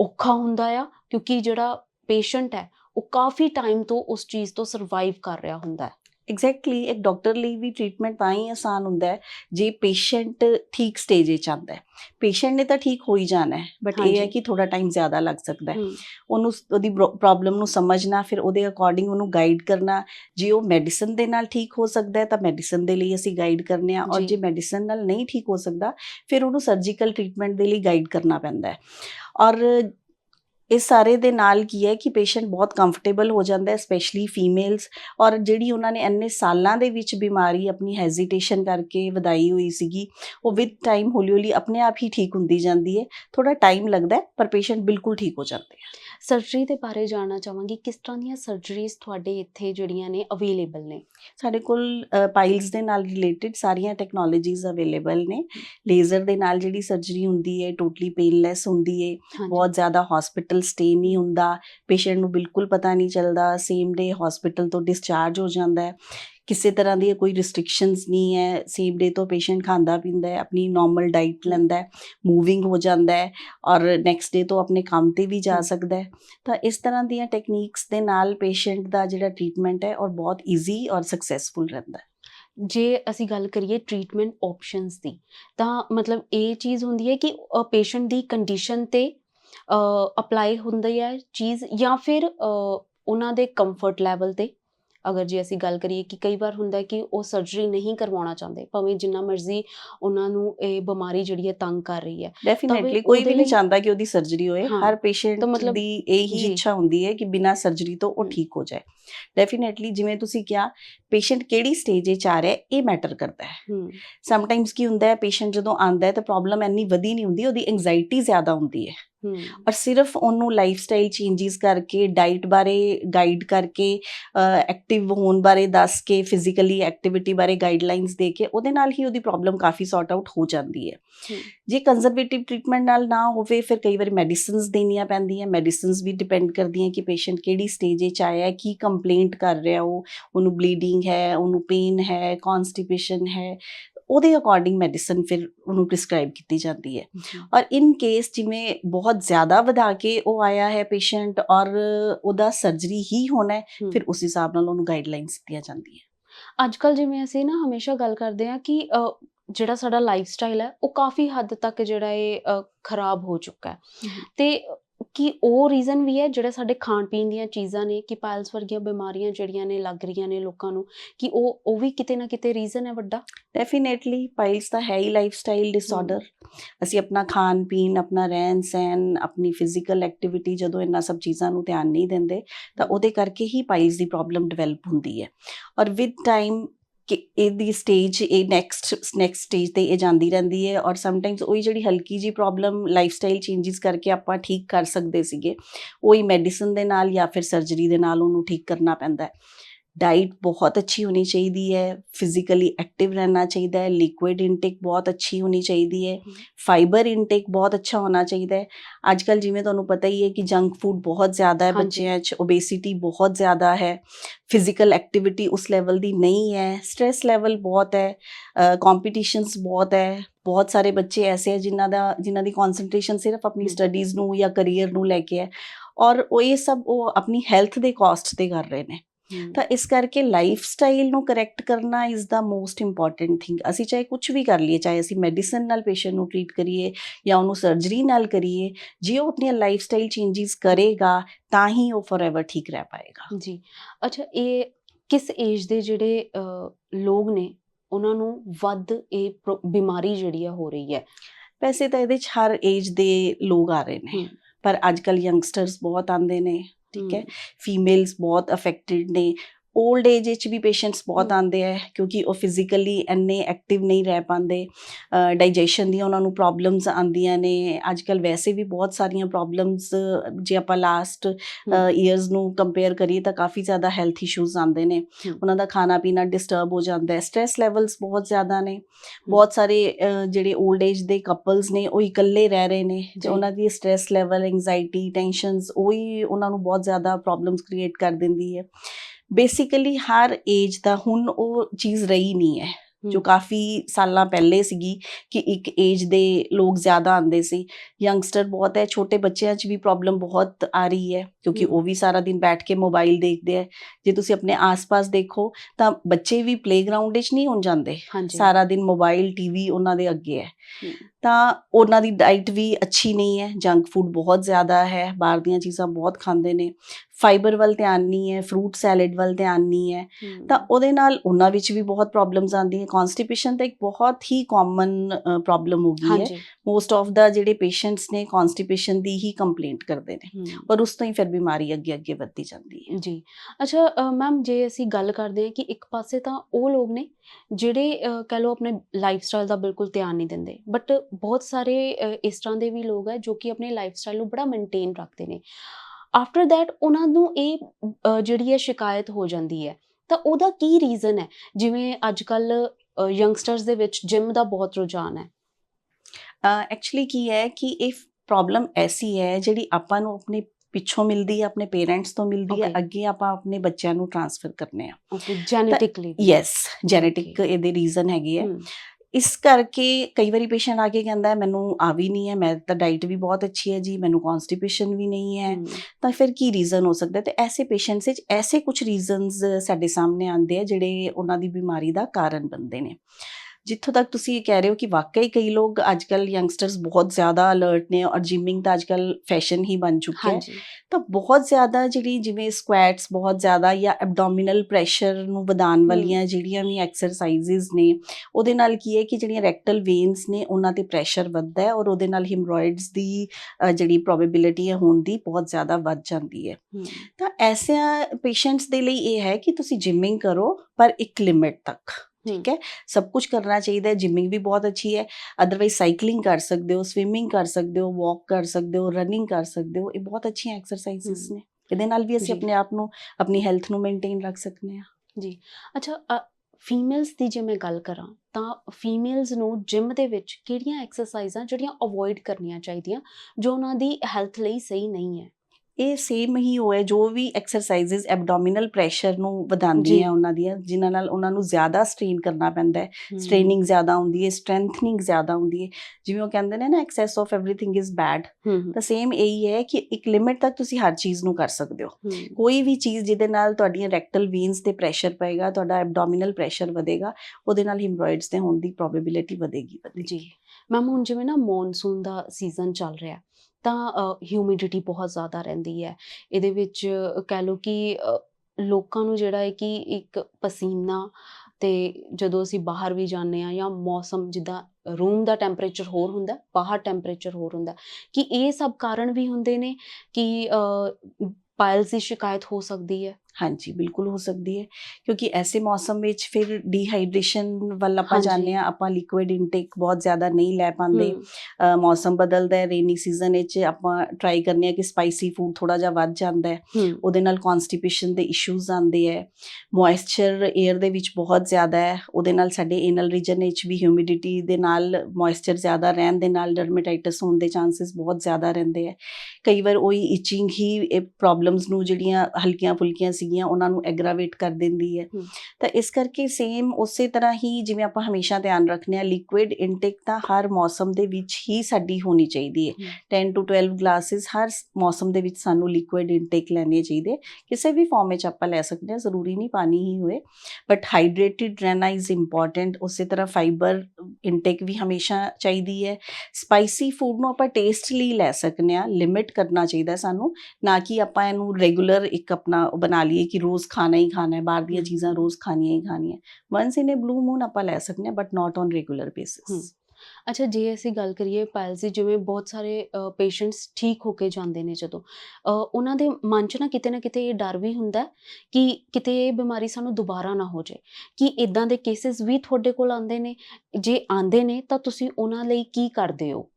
ਔਖਾ ਹੁੰਦਾ ਆ? ਕਿਉਂਕਿ ਜਿਹੜਾ ਪੇਸ਼ੈਂਟ ਹੈ, ਉਹ ਕਾਫੀ ਟਾਈਮ ਤੋਂ ਉਸ ਚੀਜ਼ ਤੋਂ ਸਰਵਾਈਵ ਕਰ ਰਿਹਾ ਹੁੰਦਾ ਹੈ। ਐਗਜ਼ੈਕਟਲੀ ਇੱਕ ਡਾਕਟਰ ਲਈ ਵੀ ਟ੍ਰੀਟਮੈਂਟ ਤਾਂ ਹੀ ਆਸਾਨ ਹੁੰਦਾ ਹੈ ਜੇ ਪੇਸ਼ੈਂਟ ਠੀਕ ਸਟੇਜ 'ਚ ਆਉਂਦਾ ਹੈ ਪੇਸ਼ੈਂਟ ਨੇ ਤਾਂ ਠੀਕ ਹੋ ਹੀ ਜਾਣਾ ਹੈ ਬਟ ਇਹ ਹੈ। ਕਿ ਥੋੜਾ ਟਾਈਮ ਜ਼ਿਆਦਾ ਲੱਗ ਸਕਦਾ ਹੈ ਉਹਨੂੰ ਉਹਦੀ ਪ੍ਰੋਬਲਮ ਨੂੰ ਸਮਝਣਾ ਫਿਰ ਉਹਦੇ ਅਕੋਰਡਿੰਗ ਉਹਨੂੰ ਗਾਈਡ ਕਰਨਾ ਜੇ ਉਹ ਮੈਡੀਸਨ ਦੇ ਨਾਲ ਠੀਕ ਹੋ ਸਕਦਾ ਹੈ ਤਾਂ ਮੈਡੀਸਨ ਦੇ ਲਈ ਅਸੀਂ ਗਾਈਡ ਕਰਨੇ ਆ ਔਰ। ਜੇ ਮੈਡੀਸਨ ਨਾਲ ਨਹੀਂ ਠੀਕ ਹੋ ਸਕਦਾ ਫਿਰ ਉਹਨੂੰ ਸਰਜੀਕਲ ਟ੍ਰੀਟਮੈਂਟ ਦੇ ਲਈ ਗਾਈਡ ਕਰਨਾ ਪੈਂਦਾ ਹੈ ਔਰ ਇਸ ਸਾਰੇ ਦੇ ਨਾਲ ਕੀ ਹੈ ਕਿ ਪੇਸ਼ੈਂਟ ਬਹੁਤ ਕੰਫਰਟੇਬਲ ਹੋ ਜਾਂਦਾ ਹੈ ਸਪੈਸ਼ਲੀ ਫੀਮੇਲਸ ਔਰ ਜਿਹੜੀ ਉਹਨਾਂ ਨੇ ਇੰਨੇ ਸਾਲਾਂ ਦੇ ਵਿੱਚ ਬਿਮਾਰੀ ਆਪਣੀ ਹੈਜ਼ਿਟੇਸ਼ਨ ਕਰਕੇ ਵਧਾਈ ਹੋਈ ਸੀਗੀ, ਉਹ ਵਿਦ ਟਾਈਮ ਹੌਲੀ ਹੌਲੀ ਆਪਣੇ ਆਪ ਹੀ ਠੀਕ ਹੁੰਦੀ ਜਾਂਦੀ ਹੈ। ਥੋੜਾ ਟਾਈਮ ਲੱਗਦਾ ਪਰ ਪੇਸ਼ੈਂਟ ਬਿਲਕੁਲ ਠੀਕ ਹੋ ਜਾਂਦੇ ਹੈ ਸਰਜਰੀ ਦੇ ਬਾਰੇ ਜਾਣਨਾ ਚਾਹਾਂਗੀ ਕਿਸ ਤਰ੍ਹਾਂ ਦੀਆਂ ਸਰਜਰੀਜ਼ ਤੁਹਾਡੇ ਇੱਥੇ ਜਿਹੜੀਆਂ ਨੇ ਅਵੇਲੇਬਲ ਨੇ? ਸਾਡੇ ਕੋਲ ਪਾਈਲਸ ਦੇ ਨਾਲ ਰਿਲੇਟਡ ਸਾਰੀਆਂ ਟੈਕਨੋਲੋਜੀਜ਼ ਅਵੇਲੇਬਲ ਨੇ। ਲੇਜ਼ਰ ਦੇ ਨਾਲ ਜਿਹੜੀ ਸਰਜਰੀ ਹੁੰਦੀ ਹੈ ਟੋਟਲੀ ਪੇਨਲੈਸ ਹੁੰਦੀ ਹੈ। ਬਹੁਤ ਜ਼ਿਆਦਾ ਹਸਪੀਟਲ ਸਟੇ ਨਹੀਂ ਹੁੰਦਾ। ਪੇਸ਼ੈਂਟ ਨੂੰ ਬਿਲਕੁਲ ਪਤਾ ਨਹੀਂ ਚੱਲਦਾ। ਸੇਮ ਡੇ ਹਸਪੀਟਲ ਤੋਂ ਡਿਸਚਾਰਜ ਹੋ ਜਾਂਦਾ ਹੈ। ਕਿਸੇ ਤਰ੍ਹਾਂ ਦੀ ਕੋਈ ਰਿਸਟ੍ਰਿਕਸ਼ਨਸ ਨਹੀਂ ਹੈ ਸੇਮ ਡੇ ਤੋਂ ਪੇਸ਼ੈਂਟ ਖਾਂਦਾ ਪੀਂਦਾ ਹੈ ਆਪਣੀ ਨਾਰਮਲ ਡਾਈਟ ਲੈਂਦਾ ਹੈ ਮੂਵਿੰਗ ਹੋ ਜਾਂਦਾ ਹੈ ਔਰ ਨੈਕਸਟ ਡੇ ਤੋਂ ਆਪਣੇ ਕੰਮ ਤੇ ਵੀ ਜਾ। ਸਕਦਾ ਹੈ। ਤਾਂ ਇਸ ਤਰ੍ਹਾਂ ਦੀਆਂ ਟੈਕਨੀਕਸ ਦੇ ਨਾਲ ਪੇਸ਼ੈਂਟ ਦਾ ਜਿਹੜਾ ਟ੍ਰੀਟਮੈਂਟ ਹੈ ਔਰ ਬਹੁਤ ਈਜ਼ੀ ਔਰ ਸਕਸੈਸਫੁਲ ਰਹਿੰਦਾ ਹੈ। ਜੇ ਅਸੀਂ ਗੱਲ ਕਰੀਏ ਟ੍ਰੀਟਮੈਂਟ ਆਪਸ਼ਨਸ ਦੀ ਤਾਂ ਮਤਲਬ ਇਹ ਚੀਜ਼ ਹੁੰਦੀ ਹੈ ਕਿ ਪੇਸ਼ੈਂਟ ਦੀ ਕੰਡੀਸ਼ਨ ਤੇ ਅਪਲਾਈ ਹੁੰਦੀ ਹੈ ਚੀਜ਼ ਜਾਂ ਫਿਰ ਉਹਨਾਂ ਦੇ ਕੰਫਰਟ ਲੈਵਲ ਤੇ। ਅਗਰ ਜੇ ਅਸੀਂ ਗੱਲ ਕਰੀਏ ਕਿ ਕਈ ਵਾਰ ਹੁੰਦਾ ਕਿ ਉਹ ਸਰਜਰੀ ਨਹੀਂ ਕਰਵਾਉਣਾ ਚਾਹੁੰਦੇ ਭਾਵੇਂ ਜਿੰਨਾ ਮਰਜ਼ੀ ਉਹਨਾਂ ਨੂੰ ਇਹ ਬਿਮਾਰੀ ਜਿਹੜੀ ਹੈ ਤੰਗ ਕਰ ਰਹੀ ਹੈ। ਡੈਫੀਨਿਟਲੀ ਕੋਈ ਵੀ ਨਹੀਂ ਚਾਹੁੰਦਾ ਕਿ ਉਹਦੀ ਸਰਜਰੀ ਹੋਏ। ਹਰ ਪੇਸ਼ੈਂਟ ਦੀ ਇਹੀ। ਇੱਛਾ ਹੁੰਦੀ ਹੈ ਕਿ ਬਿਨਾਂ ਸਰਜਰੀ ਤੋਂ ਉਹ। ਠੀਕ ਹੋ ਜਾਏ। ਡੈਫੀਨਿਟਲੀ ਜਿਵੇਂ ਤੁਸੀਂ ਕਿਹਾ ਪੇਸ਼ੈਂਟ ਕਿਹੜੀ ਸਟੇਜ 'ਚ ਆ ਰਿਹਾ ਹੈ ਇਹ ਮੈਟਰ ਕਰਦਾ ਹੈ। ਸਮਟਾਈਮਸ ਕੀ ਹੁੰਦਾ ਹੈ ਪੇਸ਼ੈਂਟ ਜਦੋਂ ਆਂਦਾ ਹੈ ਤਾਂ ਪ੍ਰੋਬਲਮ ਇੰਨੀ ਵਧੀ ਨਹੀਂ ਹੁੰਦੀ ਉਹਦੀ ਐਂਜ਼ਾਈਟੀ ਜ਼ਿਆਦਾ ਹੁੰਦੀ ਹੈ। ਔਰ ਸਿਰਫ ਉਹਨੂੰ ਲਾਈਫਸਟਾਈਲ ਚੇਂਜਸ ਕਰਕੇ ਡਾਈਟ ਬਾਰੇ ਗਾਈਡ ਕਰਕੇ ਐਕਟਿਵ ਹੋਣ ਬਾਰੇ ਦੱਸ ਕੇ ਫਿਜ਼ੀਕਲੀ ਐਕਟੀਵਿਟੀ ਬਾਰੇ ਗਾਈਡਲਾਈਨਸ ਦੇ ਕੇ ਉਹਦੇ ਨਾਲ ਹੀ ਉਹਦੀ ਪ੍ਰੋਬਲਮ ਕਾਫੀ ਸੌਰਟ ਆਊਟ ਹੋ ਜਾਂਦੀ ਹੈ। ਜੇ ਕੰਜ਼ਰਵੇਟਿਵ ਟ੍ਰੀਟਮੈਂਟ ਨਾਲ ਨਾ ਹੋਵੇ ਫਿਰ ਕਈ ਵਾਰੀ ਮੈਡੀਸਿਨਸ ਦੇਣੀਆਂ ਪੈਂਦੀਆਂ ਮੈਡੀਸਿਨਸ ਵੀ ਡਿਪੈਂਡ ਕਰਦੀਆਂ ਕਿ ਪੇਸ਼ੈਂਟ ਕਿਹੜੀ ਸਟੇਜ 'ਚ ਆਇਆ ਹੈ ਕੀ ਕੰਪਲੇਂਟ ਕਰ ਰਿਹਾ ਉਹ ਉਹਨੂੰ ਬਲੀਡਿੰਗ ਹੈ ਉਹਨੂੰ ਪੇਨ ਹੈ ਕਨਸਟੀਪੇਸ਼ਨ ਹੈ ਉਹਦੇ ਅਕੋਰਡਿੰਗ ਮੈਡੀਸਨ ਫਿਰ ਉਹਨੂੰ ਪ੍ਰਿਸਕ੍ਰਾਈਬ ਕੀਤੀ ਜਾਂਦੀ ਹੈ ਔਰ ਇਨ ਕੇਸ ਜਿਵੇਂ ਬਹੁਤ ਜ਼ਿਆਦਾ ਵਧਾ ਕੇ ਉਹ ਆਇਆ ਹੈ ਪੇਸ਼ੈਂਟ ਔਰ ਉਹਦਾ ਸਰਜਰੀ ਹੀ ਹੋਣਾ ਹੈ। ਫਿਰ ਉਸ ਹਿਸਾਬ ਨਾਲ ਉਹਨੂੰ ਗਾਈਡਲਾਈਨਸ ਦਿੱਤੀਆਂ ਜਾਂਦੀਆਂ ਅੱਜ ਕੱਲ ਜਿਵੇਂ ਅਸੀਂ ਨਾ ਹਮੇਸ਼ਾ ਗੱਲ ਕਰਦੇ ਹਾਂ ਕਿ ਜਿਹੜਾ ਸਾਡਾ ਲਾਈਫ ਸਟਾਈਲ ਹੈ ਉਹ ਕਾਫੀ ਹੱਦ ਤੱਕ ਜਿਹੜਾ ਇਹ ਖਰਾਬ ਹੋ ਚੁੱਕਾ ਹੈ। ਤੇ ਕੀ ਉਹ ਰੀਜ਼ਨ ਵੀ ਹੈ ਜਿਹੜੇ ਸਾਡੇ ਖਾਣ ਪੀਣ ਦੀਆਂ ਚੀਜ਼ਾਂ ਨੇ ਕਿ ਪਾਇਲਸ ਵਰਗੀਆਂ ਬਿਮਾਰੀਆਂ ਜਿਹੜੀਆਂ ਨੇ ਲੱਗ ਰਹੀਆਂ ਨੇ ਲੋਕਾਂ ਨੂੰ ਕਿ ਉਹ ਉਹ ਵੀ ਕਿਤੇ ਨਾ ਕਿਤੇ ਰੀਜ਼ਨ ਹੈ ਵੱਡਾ? ਡੈਫੀਨੇਟਲੀ ਪਾਈਲਸ ਤਾਂ ਹੈ ਹੀ ਲਾਈਫ ਸਟਾਈਲ ਡਿਸਆਰਡਰ ਅਸੀਂ ਆਪਣਾ ਖਾਣ ਪੀਣ ਆਪਣਾ ਰਹਿਣ ਸਹਿਣ ਆਪਣੀ ਫਿਜ਼ੀਕਲ ਐਕਟੀਵਿਟੀ ਜਦੋਂ ਇਹਨਾਂ ਸਭ ਚੀਜ਼ਾਂ ਨੂੰ ਧਿਆਨ ਨਹੀਂ ਦਿੰਦੇ ਤਾਂ ਉਹਦੇ ਕਰਕੇ ਹੀ ਪਾਈਲਸ ਦੀ ਪ੍ਰੋਬਲਮ ਡਿਵੈਲਪ ਹੁੰਦੀ ਹੈ। ਔਰ ਵਿਦ ਟਾਈਮ ਕਿ ਇਹਦੀ ਸਟੇਜ ਇਹ ਨੈਕਸਟ ਨੈਕਸਟ ਸਟੇਜ ਤੇ ਇਹ ਜਾਂਦੀ ਰਹਿੰਦੀ ਹੈ ਔਰ ਸਮਟਾਈਮਸ ਉਹੀ ਜਿਹੜੀ ਹਲਕੀ ਜੀ ਪ੍ਰੋਬਲਮ ਲਾਈਫ ਸਟਾਈਲ ਚੇਂਜਸ ਕਰਕੇ ਆਪਾਂ ਠੀਕ ਕਰ ਸਕਦੇ ਸੀਗੇ, ਉਹੀ ਮੈਡੀਸਨ ਦੇ ਨਾਲ ਜਾਂ ਫਿਰ ਸਰਜਰੀ ਦੇ ਨਾਲ ਉਹਨੂੰ ਠੀਕ ਕਰਨਾ ਪੈਂਦਾ ਹੈ। ਡਾਈਟ ਬਹੁਤ ਅੱਛੀ ਹੋਣੀ ਚਾਹੀਦੀ ਹੈ ਫਿਜ਼ੀਕਲੀ ਐਕਟਿਵ ਰਹਿਣਾ ਚਾਹੀਦਾ ਹੈ ਲਿਕੁਇਡ ਇਨਟੇਕ ਬਹੁਤ ਅੱਛੀ ਹੋਣੀ ਚਾਹੀਦੀ ਹੈ ਫਾਈਬਰ ਇਨਟੇਕ ਬਹੁਤ ਅੱਛਾ ਹੋਣਾ ਚਾਹੀਦਾ ਹੈ ਅੱਜ ਕੱਲ ਜਿਵੇਂ ਤੁਹਾਨੂੰ ਪਤਾ ਹੀ ਹੈ ਕਿ ਜੰਕ ਫੂਡ ਬਹੁਤ ਜ਼ਿਆਦਾ ਹੈ ਬੱਚਿਆਂ 'ਚ ਓਬੇਸਿਟੀ ਬਹੁਤ ਜ਼ਿਆਦਾ ਹੈ ਫਿਜ਼ੀਕਲ ਐਕਟੀਵਿਟੀ ਉਸ ਲੈਵਲ ਦੀ ਨਹੀਂ ਹੈ ਸਟ्रेस ਲੈਵਲ ਬਹੁਤ ਹੈ ਕੰਪੀਟੀਸ਼ਨਸ ਬਹੁਤ ਹੈ ਬਹੁਤ ਸਾਰੇ ਬੱਚੇ ਐਸੇ ਹੈ ਜਿਨ੍ਹਾਂ ਦਾ ਜਿਨ੍ਹਾਂ ਦੀ ਕਨਸੈਂਟ੍ਰੇਸ਼ਨ ਸਿਰਫ ਆਪਣੀ ਸਟੱਡੀਜ਼ ਨੂੰ ਜਾਂ ਕੈਰੀਅਰ ਨੂੰ ਲੈ ਕੇ ਹੈ ਔਰ ਉਹ ਇਹ ਸਭ ਉਹ ਆਪਣੀ ਹੈਲਥ ਦੇ ਕਾਸਟ ਤੇ ਕਰ ਰਹੇ ਨੇ ਤਾਂ ਇਸ ਕਰਕੇ ਲਾਈਫ ਸਟਾਈਲ ਨੂੰ ਕਰੈਕਟ ਕਰਨਾ is the most important thing ਅਸੀਂ ਚਾਹੇ ਕੁਝ ਵੀ ਕਰ ਲਈਏ ਚਾਹੇ ਅਸੀਂ ਮੈਡੀਸਨ ਨਾਲ ਪੇਸ਼ੈਂਟ ਨੂੰ ਟ੍ਰੀਟ ਕਰੀਏ ਜਾਂ ਉਹਨੂੰ ਸਰਜਰੀ ਨਾਲ ਕਰੀਏ ਜੇ ਉਹ ਆਪਣੀਆਂ ਲਾਈਫ ਸਟਾਈਲ ਚੇਂਜਸ ਕਰੇਗਾ ਤਾਂ ਹੀ ਉਹ ਫੋਰਐਵਰ ਠੀਕ ਰਹਿ ਪਾਏਗਾ। ਜੀ। ਅੱਛਾ ਇਹ ਕਿਸ ਏਜ ਦੇ ਜਿਹੜੇ ਲੋਕ ਨੇ ਉਹਨਾਂ ਨੂੰ ਵੱਧ ਇਹ ਬਿਮਾਰੀ ਜਿਹੜੀ ਆ ਹੋ ਰਹੀ ਹੈ? ਵੈਸੇ ਤਾਂ ਇਹਦੇ 'ਚ ਹਰ ਏਜ ਦੇ ਲੋਕ ਆ ਰਹੇ ਨੇ। ਪਰ ਅੱਜ ਕੱਲ ਯੰਗਸਟਰਸ ਬਹੁਤ ਆਉਂਦੇ ਨੇ। ਠੀਕ ਹੈ। ਫੀਮੇਲਸ ਬਹੁਤ ਅਫੈਕਟਡ ਨੇ। 올ਡ ਏਜ ਵਿੱਚ ਵੀ ਪੇਸ਼ੈਂਟਸ ਬਹੁਤ ਆਉਂਦੇ ਆ ਕਿਉਂਕਿ ਉਹ ਫਿਜ਼ੀਕਲੀ ਐਨੇ ਐਕਟਿਵ ਨਹੀਂ ਰਹਿ ਪਾਉਂਦੇ। ਡਾਈਜੈਸ਼ਨ ਦੀਆਂ ਉਹਨਾਂ ਨੂੰ ਪ੍ਰੋਬਲਮਸ ਆਉਂਦੀਆਂ ਨੇ। ਅੱਜ ਕੱਲ ਵੈਸੇ ਵੀ ਬਹੁਤ ਸਾਰੀਆਂ ਪ੍ਰੋਬਲਮਸ ਜੇ ਆਪਾਂ ਲਾਸਟ ਇਅਰਸ ਨੂੰ ਕੰਪੇਅਰ ਕਰੀਏ ਤਾਂ ਕਾਫੀ ਜ਼ਿਆਦਾ ਹੈਲਥ ਇਸ਼ੂਜ਼ ਆਉਂਦੇ ਨੇ। ਉਹਨਾਂ ਦਾ ਖਾਣਾ ਪੀਣਾ ਡਿਸਟਰਬ ਹੋ ਜਾਂਦਾ ਹੈ। ਸਟ्रेस ਲੈਵਲਸ ਬਹੁਤ ਜ਼ਿਆਦਾ ਨੇ। ਬਹੁਤ ਸਾਰੇ ਜਿਹੜੇ 올ਡ ਏਜ ਦੇ ਕਪਲਸ ਨੇ ਉਹ ਇਕੱਲੇ ਰਹਿ ਰਹੇ ਨੇ। ਜੇ ਉਹਨਾਂ ਦੀ ਸਟ्रेस ਲੈਵਲ ਐਂਗਜ਼ਾਈਟੀ ਟੈਨਸ਼ਨਸ ਉਹੀ ਉਹਨਾਂ ਨੂੰ ਬਹੁਤ ਜ਼ਿਆਦਾ ਪ੍ਰੋਬਲਮਸ ਕ੍ਰੀਏਟ ਕਰ ਦਿੰਦੀ ਹੈ। ਬੇਸਿਕਲੀ ਹਰ ਏਜ ਦਾ ਹੁਣ ਉਹ ਚੀਜ਼ ਰਹੀ ਨਹੀਂ ਹੈ ਜੋ। ਕਾਫੀ ਸਾਲਾਂ ਪਹਿਲੇ ਸੀਗੀ ਕਿ ਇੱਕ ਏਜ ਦੇ ਲੋਕ ਜ਼ਿਆਦਾ ਆਉਂਦੇ ਸੀ ਯੰਗਸਟਰ ਬਹੁਤ ਹੈ ਛੋਟੇ ਬੱਚਿਆਂ 'ਚ ਵੀ ਪ੍ਰੋਬਲਮ ਬਹੁਤ ਆ ਰਹੀ ਹੈ ਕਿਉਂਕਿ। ਉਹ ਵੀ ਸਾਰਾ ਦਿਨ ਬੈਠ ਕੇ ਮੋਬਾਈਲ ਦੇਖਦੇ ਆ ਜੇ ਤੁਸੀਂ ਆਪਣੇ ਆਸ-ਪਾਸ ਦੇਖੋ ਤਾਂ ਬੱਚੇ ਵੀ ਪਲੇਗਰਾਉਂਡ ਵਿੱਚ ਨਹੀਂ ਹੁਣ ਜਾਂਦੇ ਸਾਰਾ ਦਿਨ ਮੋਬਾਈਲ ਟੀਵੀ ਉਹਨਾਂ ਦੇ ਅੱਗੇ ਹੈ। ਤਾਂ ਉਹਨਾਂ ਦੀ ਡਾਈਟ ਵੀ ਅੱਛੀ ਨਹੀਂ ਹੈ ਜੰਕ ਫੂਡ ਬਹੁਤ ਜ਼ਿਆਦਾ ਹੈ ਬਾਹਰ ਦੀਆਂ ਚੀਜ਼ਾਂ ਬਹੁਤ ਖਾਂਦੇ ਨੇ ਫਾਈਬਰ ਵੱਲ ਧਿਆਨ ਨਹੀਂ ਹੈ ਫਰੂਟ ਸੈਲਡ ਵੱਲ ਧਿਆਨ ਨਹੀਂ ਹੈ ਤਾਂ ਉਹਦੇ ਨਾਲ ਉਹਨਾਂ ਵਿੱਚ ਵੀ ਬਹੁਤ ਪ੍ਰੋਬਲਮਸ ਆਉਂਦੀਆਂ ਕਨਸਟੀਪੇਸ਼ਨ ਤਾਂ ਇੱਕ ਬਹੁਤ ਹੀ ਕਾਮਨ ਪ੍ਰੋਬਲਮ ਹੋ ਗਈ ਹੈ। ਮੋਸਟ ਆਫ ਦਾ ਜਿਹੜੇ ਪੇਸ਼ੈਂਟਸ ਨੇ ਕਨਸਟੀਪੇਸ਼ਨ ਦੀ ਹੀ ਕੰਪਲੇਂਟ ਕਰਦੇ ਨੇ। ਔਰ ਉਸ ਤੋਂ ਹੀ ਫਿਰ ਬਿਮਾਰੀ ਅੱਗੇ ਅੱਗੇ ਵੱਧਦੀ ਜਾਂਦੀ ਹੈ। ਜੀ। ਅੱਛਾ ਮੈਮ ਜੇ ਅਸੀਂ ਗੱਲ ਕਰਦੇ ਹਾਂ ਕਿ ਇੱਕ ਪਾਸੇ ਤਾਂ ਉਹ ਲੋਕ ਨੇ ਜਿਹੜੇ ਅ, ਕਹਿ ਲਓ ਆਪਣੇ ਲਾਈਫ ਸਟਾਈਲ ਦਾ ਬਿਲਕੁਲ ਧਿਆਨ ਨਹੀਂ ਦਿੰਦੇ। ਬਟ ਬਹੁਤ ਸਾਰੇ ਅ, ਇਸ ਤਰ੍ਹਾਂ ਦੇ ਵੀ ਲੋਕ ਹੈ ਜੋ ਕਿ ਆਪਣੇ ਲਾਈਫ ਸਟਾਈਲ ਨੂੰ ਬੜਾ ਮੇਨਟੇਨ ਰੱਖਦੇ ਨੇ। ਆਫਟਰ ਥੈਟ ਉਹਨਾਂ ਨੂੰ ਇਹ ਅ, ਜਿਹੜੀ ਹੈ ਸ਼ਿਕਾਇਤ ਹੋ ਜਾਂਦੀ ਹੈ। ਤਾਂ ਉਹਦਾ ਕੀ ਰੀਜ਼ਨ ਹੈ? ਜਿਵੇਂ ਅੱਜ ਕੱਲ ਯੰਗਸਟਰਸ ਦੇ ਵਿੱਚ ਜਿਮ ਦਾ ਬਹੁਤ ਰੁਝਾਨ ਹੈ। ਐਕਚੁਅਲੀ ਕੀ ਹੈ ਕਿ ਇਹ ਪ੍ਰੋਬਲਮ ਐਸੀ ਹੈ ਜਿਹੜੀ ਆਪਾਂ ਨੂੰ ਆਪਣੇ ਪਿੱਛੋਂ ਮਿਲਦੀ ਹੈ ਆਪਣੇ ਪੇਰੈਂਟਸ ਤੋਂ ਮਿਲਦੀ ਹੈ Okay. ਅੱਗੇ ਆਪਾਂ ਆਪਣੇ ਬੱਚਿਆਂ ਨੂੰ ਟ੍ਰਾਂਸਫਰ ਕਰਨੇ ਆ ਓਕੇ ਜੈਨੇਟਿਕਲੀ ਯੈਸ ਜੈਨੇਟਿਕ. ਇਹਦੇ ਰੀਜ਼ਨ ਹੈਗੇ ਹੈ ਇਸ ਕਰਕੇ ਕਈ ਵਾਰੀ ਪੇਸ਼ੈਂਟ ਆ ਕੇ ਕਹਿੰਦਾ ਹੈ ਮੈਨੂੰ ਆ ਵੀ ਨਹੀਂ ਹੈ ਮੈਂ ਤਾਂ ਡਾਈਟ ਵੀ ਬਹੁਤ ਅੱਛੀ ਹੈ ਜੀ ਮੈਨੂੰ ਕਨਸਟੀਪੇਸ਼ਨ ਵੀ ਨਹੀਂ ਹੈ ਤਾਂ ਫਿਰ ਕੀ ਰੀਜ਼ਨ ਹੋ ਸਕਦਾ ਹੈ? ਤੇ ਐਸੇ ਪੇਸ਼ੈਂਟਸ ਵਿੱਚ ਐਸੇ ਕੁਝ ਰੀਜ਼ਨਸ ਸਾਡੇ ਸਾਹਮਣੇ ਆਉਂਦੇ ਆ ਜਿਹੜੇ ਉਹਨਾਂ ਦੀ ਬਿਮਾਰੀ ਦਾ ਕਾਰਨ ਬਣਦੇ ਨੇ ਜਿੱਥੋਂ ਤੱਕ ਤੁਸੀਂ ਇਹ ਕਹਿ ਰਹੇ ਹੋ ਕਿ ਵਾਕਈ ਕਈ ਲੋਕ ਅੱਜਕੱਲ ਯੰਗਸਟਰਸ ਬਹੁਤ ਜ਼ਿਆਦਾ ਅਲਰਟ ਨੇ ਔਰ ਜਿਮਿੰਗ ਤਾਂ ਅੱਜਕੱਲ ਫੈਸ਼ਨ ਹੀ ਬਣ ਚੁੱਕਿਆ ਹੈ। ਤਾਂ ਬਹੁਤ ਜ਼ਿਆਦਾ ਜਿਹੜੀ ਜਿਵੇਂ ਸਕੁਐਟਸ ਬਹੁਤ ਜ਼ਿਆਦਾ ਜਾਂ ਐਬਡੋਮੀਨਲ ਪ੍ਰੈਸ਼ਰ ਨੂੰ ਵਧਾਉਣ ਵਾਲੀਆਂ ਜਿਹੜੀਆਂ ਵੀ ਐਕਸਰਸਾਈਜ਼ਸ ਨੇ ਉਹਦੇ ਨਾਲ ਕੀ ਹੈ ਕਿ ਜਿਹੜੀਆਂ ਰੈਕਟਲ ਵੇਨਸ ਨੇ ਉਹਨਾਂ ਤੇ ਪ੍ਰੈਸ਼ਰ ਵੱਧਦਾ ਹੈ ਔਰ ਉਹਦੇ ਨਾਲ ਹਿਮਰੋਇਡਸ ਦੀ ਜਿਹੜੀ ਪ੍ਰੋਬੇਬਿਲਿਟੀ ਹੈ ਹੋਣ ਦੀ ਬਹੁਤ ਜ਼ਿਆਦਾ ਵੱਧ ਜਾਂਦੀ ਹੈ। ਤਾਂ ਐਸਿਆਂ ਪੇਸ਼ੈਂਟਸ ਦੇ ਲਈ ਇਹ ਹੈ ਕਿ ਤੁਸੀਂ ਜਿਮਿੰਗ ਕਰੋ ਪਰ ਇੱਕ ਲਿਮਿਟ ਤੱਕ। ਠੀਕ ਹੈ ਸਭ ਕੁਝ ਕਰਨਾ ਚਾਹੀਦਾ ਹੈ ਜਿਮਿੰਗ ਵੀ ਬਹੁਤ ਅੱਛੀ ਹੈ ਅਦਰਵਾਈਜ਼ ਸਾਈਕਲਿੰਗ ਕਰ ਸਕਦੇ ਹੋ ਸਵਿਮਿੰਗ ਕਰ ਸਕਦੇ ਹੋ ਵਾਕ ਕਰ ਸਕਦੇ ਹੋ ਰਨਿੰਗ ਕਰ ਸਕਦੇ ਹੋ ਇਹ ਬਹੁਤ ਅੱਛੀਆਂ ਐਕਸਰਸਾਈਜ਼ਸ। ਨੇ ਇਹਦੇ ਨਾਲ ਵੀ ਅਸੀਂ ਜੀ। ਆਪਣੇ ਆਪ ਨੂੰ ਆਪਣੀ ਹੈਲਥ ਨੂੰ ਮੇਨਟੇਨ ਰੱਖ ਸਕਦੇ ਹਾਂ ਅੱਛਾ ਫੀਮੇਲਸ ਦੀ ਜੇ ਮੈਂ ਗੱਲ ਕਰਾਂ ਤਾਂ ਫੀਮੇਲਸ ਨੂੰ ਜਿਮ ਦੇ ਵਿੱਚ ਕਿਹੜੀਆਂ ਐਕਸਰਸਾਈਜ਼ਾਂ ਜਿਹੜੀਆਂ ਅਵੋਇਡ ਕਰਨੀਆਂ ਚਾਹੀਦੀਆਂ ਜੋ ਉਹਨਾਂ ਦੀ ਹੈਲਥ ਲਈ ਸਹੀ ਨਹੀਂ ਹੈ ਇਹ ਸੇਮ ਹੀ ਹੋਇਆ ਜੋ ਵੀ ਐਕਸਰਸਾਈਜ਼ਸ ਐਬਡੋਮੀਨਲ ਪ੍ਰੈਸ਼ਰ ਨੂੰ ਜੀ। ਵਧਾਉਂਦੀਆਂ ਉਹਨਾਂ ਦੀਆਂ ਜਿਨ੍ਹਾਂ ਨਾਲ ਉਹਨਾਂ ਨੂੰ ਜ਼ਿਆਦਾ ਸਟ੍ਰੇਨ ਕਰਨਾ ਪੈਂਦਾ ਹੈ। ਸਟ੍ਰੇਨਿੰਗ ਜ਼ਿਆਦਾ ਹੁੰਦੀ ਹੈ ਸਟਰੈਂਥਨਿੰਗ ਜ਼ਿਆਦਾ ਹੁੰਦੀ ਹੈ। ਜਿਵੇਂ ਉਹ ਕਹਿੰਦੇ ਨੇ ਨਾ excess of everything is bad ਤਾਂ ਸੇਮ ਇਹੀ ਹੈ ਕਿ ਇੱਕ ਲਿਮਿਟ ਤੱਕ ਤੁਸੀਂ ਹਰ ਚੀਜ਼ ਨੂੰ ਕਰ ਸਕਦੇ ਹੋ। ਕੋਈ ਵੀ ਚੀਜ਼ ਜਿਹਦੇ ਨਾਲ ਤੁਹਾਡੀਆਂ ਰੈਕਟਲ ਵੇਨਸ ਤੇ ਪ੍ਰੈਸ਼ਰ ਪਏਗਾ ਤੁਹਾਡਾ ਐਬਡੋਮੀਨਲ ਪ੍ਰੈਸ਼ਰ ਵਧੇਗਾ ਉਹਦੇ ਨਾਲ ਹਿਮਰੋਇਡਸ ਦੇ ਹੋਣ ਦੀ ਪ੍ਰੋਬੇਬਿਲਿਟੀ ਵਧੇਗੀ ਵਧੇਗੀ। ਜੀ। ਮੈਮ ਹੁਣ ਜਿਵੇਂ ਨਾ ਮੌਨਸੂਨ ਦਾ ਸੀਜ਼ਨ ਚੱਲ ਰਿਹਾ ਤਾਂ ਹਿਊਮਿਡਿਟੀ ਬਹੁਤ ਜ਼ਿਆਦਾ ਰਹਿੰਦੀ ਹੈ। ਇਹਦੇ ਵਿੱਚ ਕਹਿ ਲਓ ਕਿ ਲੋਕਾਂ ਨੂੰ ਜਿਹੜਾ ਹੈ ਕਿ ਇੱਕ ਪਸੀਨਾ ਤੇ ਜਦੋਂ ਅਸੀਂ ਬਾਹਰ ਵੀ ਜਾਂਦੇ ਆ ਜਾਂ ਮੌਸਮ ਜਿੱਦਾਂ ਰੂਮ ਦਾ ਟੈਂਪਰੇਚਰ ਹੋਰ ਹੁੰਦਾ, ਬਾਹਰ ਟੈਂਪਰੇਚਰ ਹੋਰ ਹੁੰਦਾ, ਕਿ ਇਹ ਸਭ ਕਾਰਨ ਵੀ ਹੁੰਦੇ ਨੇ ਕਿ ਪਾਇਲਸ ਦੀ ਸ਼ਿਕਾਇਤ ਹੋ ਸਕਦੀ ਹੈ। ਹਾਂਜੀ ਬਿਲਕੁਲ ਹੋ ਸਕਦੀ ਹੈ ਕਿਉਂਕਿ ਐਸੇ ਮੌਸਮ ਵਿੱਚ ਫਿਰ ਡੀਹਾਈਡਰੇਸ਼ਨ ਵੱਲ ਆਪਾਂ। ਜਾਂਦੇ ਆ ਆਪਾਂ ਲਿਕੁਇਡ ਇਨਟੇਕ ਬਹੁਤ ਜ਼ਿਆਦਾ ਨਹੀਂ ਲੈ ਪਾਉਂਦੇ। ਮੌਸਮ ਬਦਲਦਾ ਹੈ ਰੇਨੀ ਸੀਜ਼ਨ ਵਿੱਚ ਆਪਾਂ ਟਰਾਈ ਕਰਨੇ ਆ ਕਿ ਸਪਾਈਸੀ ਫੂਡ ਥੋੜਾ ਜਿਹਾ ਵੱਧ ਜਾਂਦਾ ਹੈ। ਉਹਦੇ ਨਾਲ ਕਨਸਟੀਪੇਸ਼ਨ ਦੇ ਇਸ਼ੂਜ਼ ਆਉਂਦੇ ਹੈ। ਮੋਇਸਚਰ 에ਅਰ ਦੇ ਵਿੱਚ ਬਹੁਤ ਜ਼ਿਆਦਾ ਹੈ ਉਹਦੇ ਨਾਲ ਸਾਡੇ ਏਨਲ ਰੀਜਨ ਵਿੱਚ ਵੀ ਹਿਊਮਿਡਿਟੀ ਦੇ ਨਾਲ ਮੋਇਸਚਰ ਜ਼ਿਆਦਾ ਰਹਿਣ ਦੇ ਨਾਲ ਡਰਮੇਟਾਈਟਸ ਹੋਣ ਦੇ ਚਾਂਸਸ ਬਹੁਤ ਜ਼ਿਆਦਾ ਰਹਿੰਦੇ ਹੈ। ਕਈ ਵਾਰ ਉਹੀ ਇਚਿੰਗ ਹੀ ਇਹ ਪ੍ਰੋਬਲਮਸ ਨੂੰ ਜਿਹੜੀਆਂ ਹਲਕੀਆਂ ਫੁਲਕੀਆਂ ਸੀਗੀਆਂ ਉਹਨਾਂ ਨੂੰ ਐਗਰਾਵੇਟ ਕਰ ਦਿੰਦੀ ਹੈ। ਤਾਂ ਇਸ ਕਰਕੇ ਸੇਮ ਉਸੇ ਤਰ੍ਹਾਂ ਹੀ ਜਿਵੇਂ ਆਪਾਂ ਹਮੇਸ਼ਾ ਧਿਆਨ ਰੱਖਨੇ ਆ ਲਿਕੁਇਡ ਇਨਟੇਕ ਤਾਂ ਹਰ ਮੌਸਮ ਦੇ ਵਿੱਚ ਹੀ ਸਾਡੀ ਹੋਣੀ ਚਾਹੀਦੀ ਹੈ। ਹਮ। 10 ਟੂ 12 ਗਲਾसेस ਹਰ ਮੌਸਮ ਦੇ ਵਿੱਚ ਸਾਨੂੰ ਲਿਕੁਇਡ ਇਨਟੇਕ ਲੈਣੇ ਚਾਹੀਦੇ ਕਿਸੇ ਵੀ ਫਾਰਮ ਵਿੱਚ ਆਪਾਂ ਲੈ ਸਕਦੇ ਹਾਂ ਜ਼ਰੂਰੀ ਨਹੀਂ ਪਾਣੀ ਹੀ ਹੋਏ। ਬਟ ਹਾਈਡਰੇਟਿਡ ਰਹਿਣਾ ਇਜ਼ ਇੰਪੋਰਟੈਂਟ ਉਸੇ ਤਰ੍ਹਾਂ ਫਾਈਬਰ ਇਨਟੇਕ ਵੀ ਹਮੇਸ਼ਾ ਚਾਹੀਦੀ ਹੈ। ਸਪਾਈਸੀ ਫੂਡ ਨੂੰ ਆਪਾਂ ਟੇਸਟ ਲਈ ਲੈ ਸਕਨੇ ਆ ਲਿਮਿਟ ਕਰਨਾ ਚਾਹੀਦਾ ਸਾਨੂੰ ਨਾ ਕਿ ਆਪਾਂ ਇਹਨੂੰ ਰੈਗੂਲਰ ਇੱਕ ਆਪਣਾ ਬਣਾ ਲਈਏ ਕਿ ਰੋਜ਼ ਖਾਣਾ ਹੀ ਖਾਣਾ ਹੈ ਬਾਹਰ ਦੀਆਂ। ਚੀਜ਼ਾਂ ਰੋਜ਼ ਖਾਣੀਆਂ ਹੀ ਖਾਣੀਆਂ once in a blue moon ਆਪਾਂ ਲੈ ਸਕਦੇ ਹਾਂ but not on regular. Basis ਅੱਛਾ ਜੇ ਅਸੀਂ ਗੱਲ ਕਰੀਏ ਪਾਇਲਸ ਜਿਵੇਂ ਬਹੁਤ ਸਾਰੇ ਪੇਸ਼ੈਂਟਸ ਠੀਕ ਹੋ ਕੇ ਜਾਂਦੇ ਨੇ ਜਦੋਂ ਉਹਨਾਂ ਦੇ ਮਨ 'ਚ ਨਾ ਕਿਤੇ ਨਾ ਕਿਤੇ ਇਹ ਡਰ ਵੀ ਹੁੰਦਾ ਹੈ ਕਿ ਕਿਤੇ ਇਹ ਬਿਮਾਰੀ ਸਾਨੂੰ ਦੁਬਾਰਾ ਨਾ ਹੋ ਜਾਏ ਕਿ ਇਦਾਂ ਦੇ ਕੇਸਿਸ ਵੀ ਤੁਹਾਡੇ ਕੋਲ ਆਉਂਦੇ ਨੇ ਜੇ ਆਉਂਦੇ ਨੇ ਤਾਂ ਤੁਸੀਂ ਉਹਨਾਂ ਲਈ ਕੀ ਕਰਦੇ ਹੋ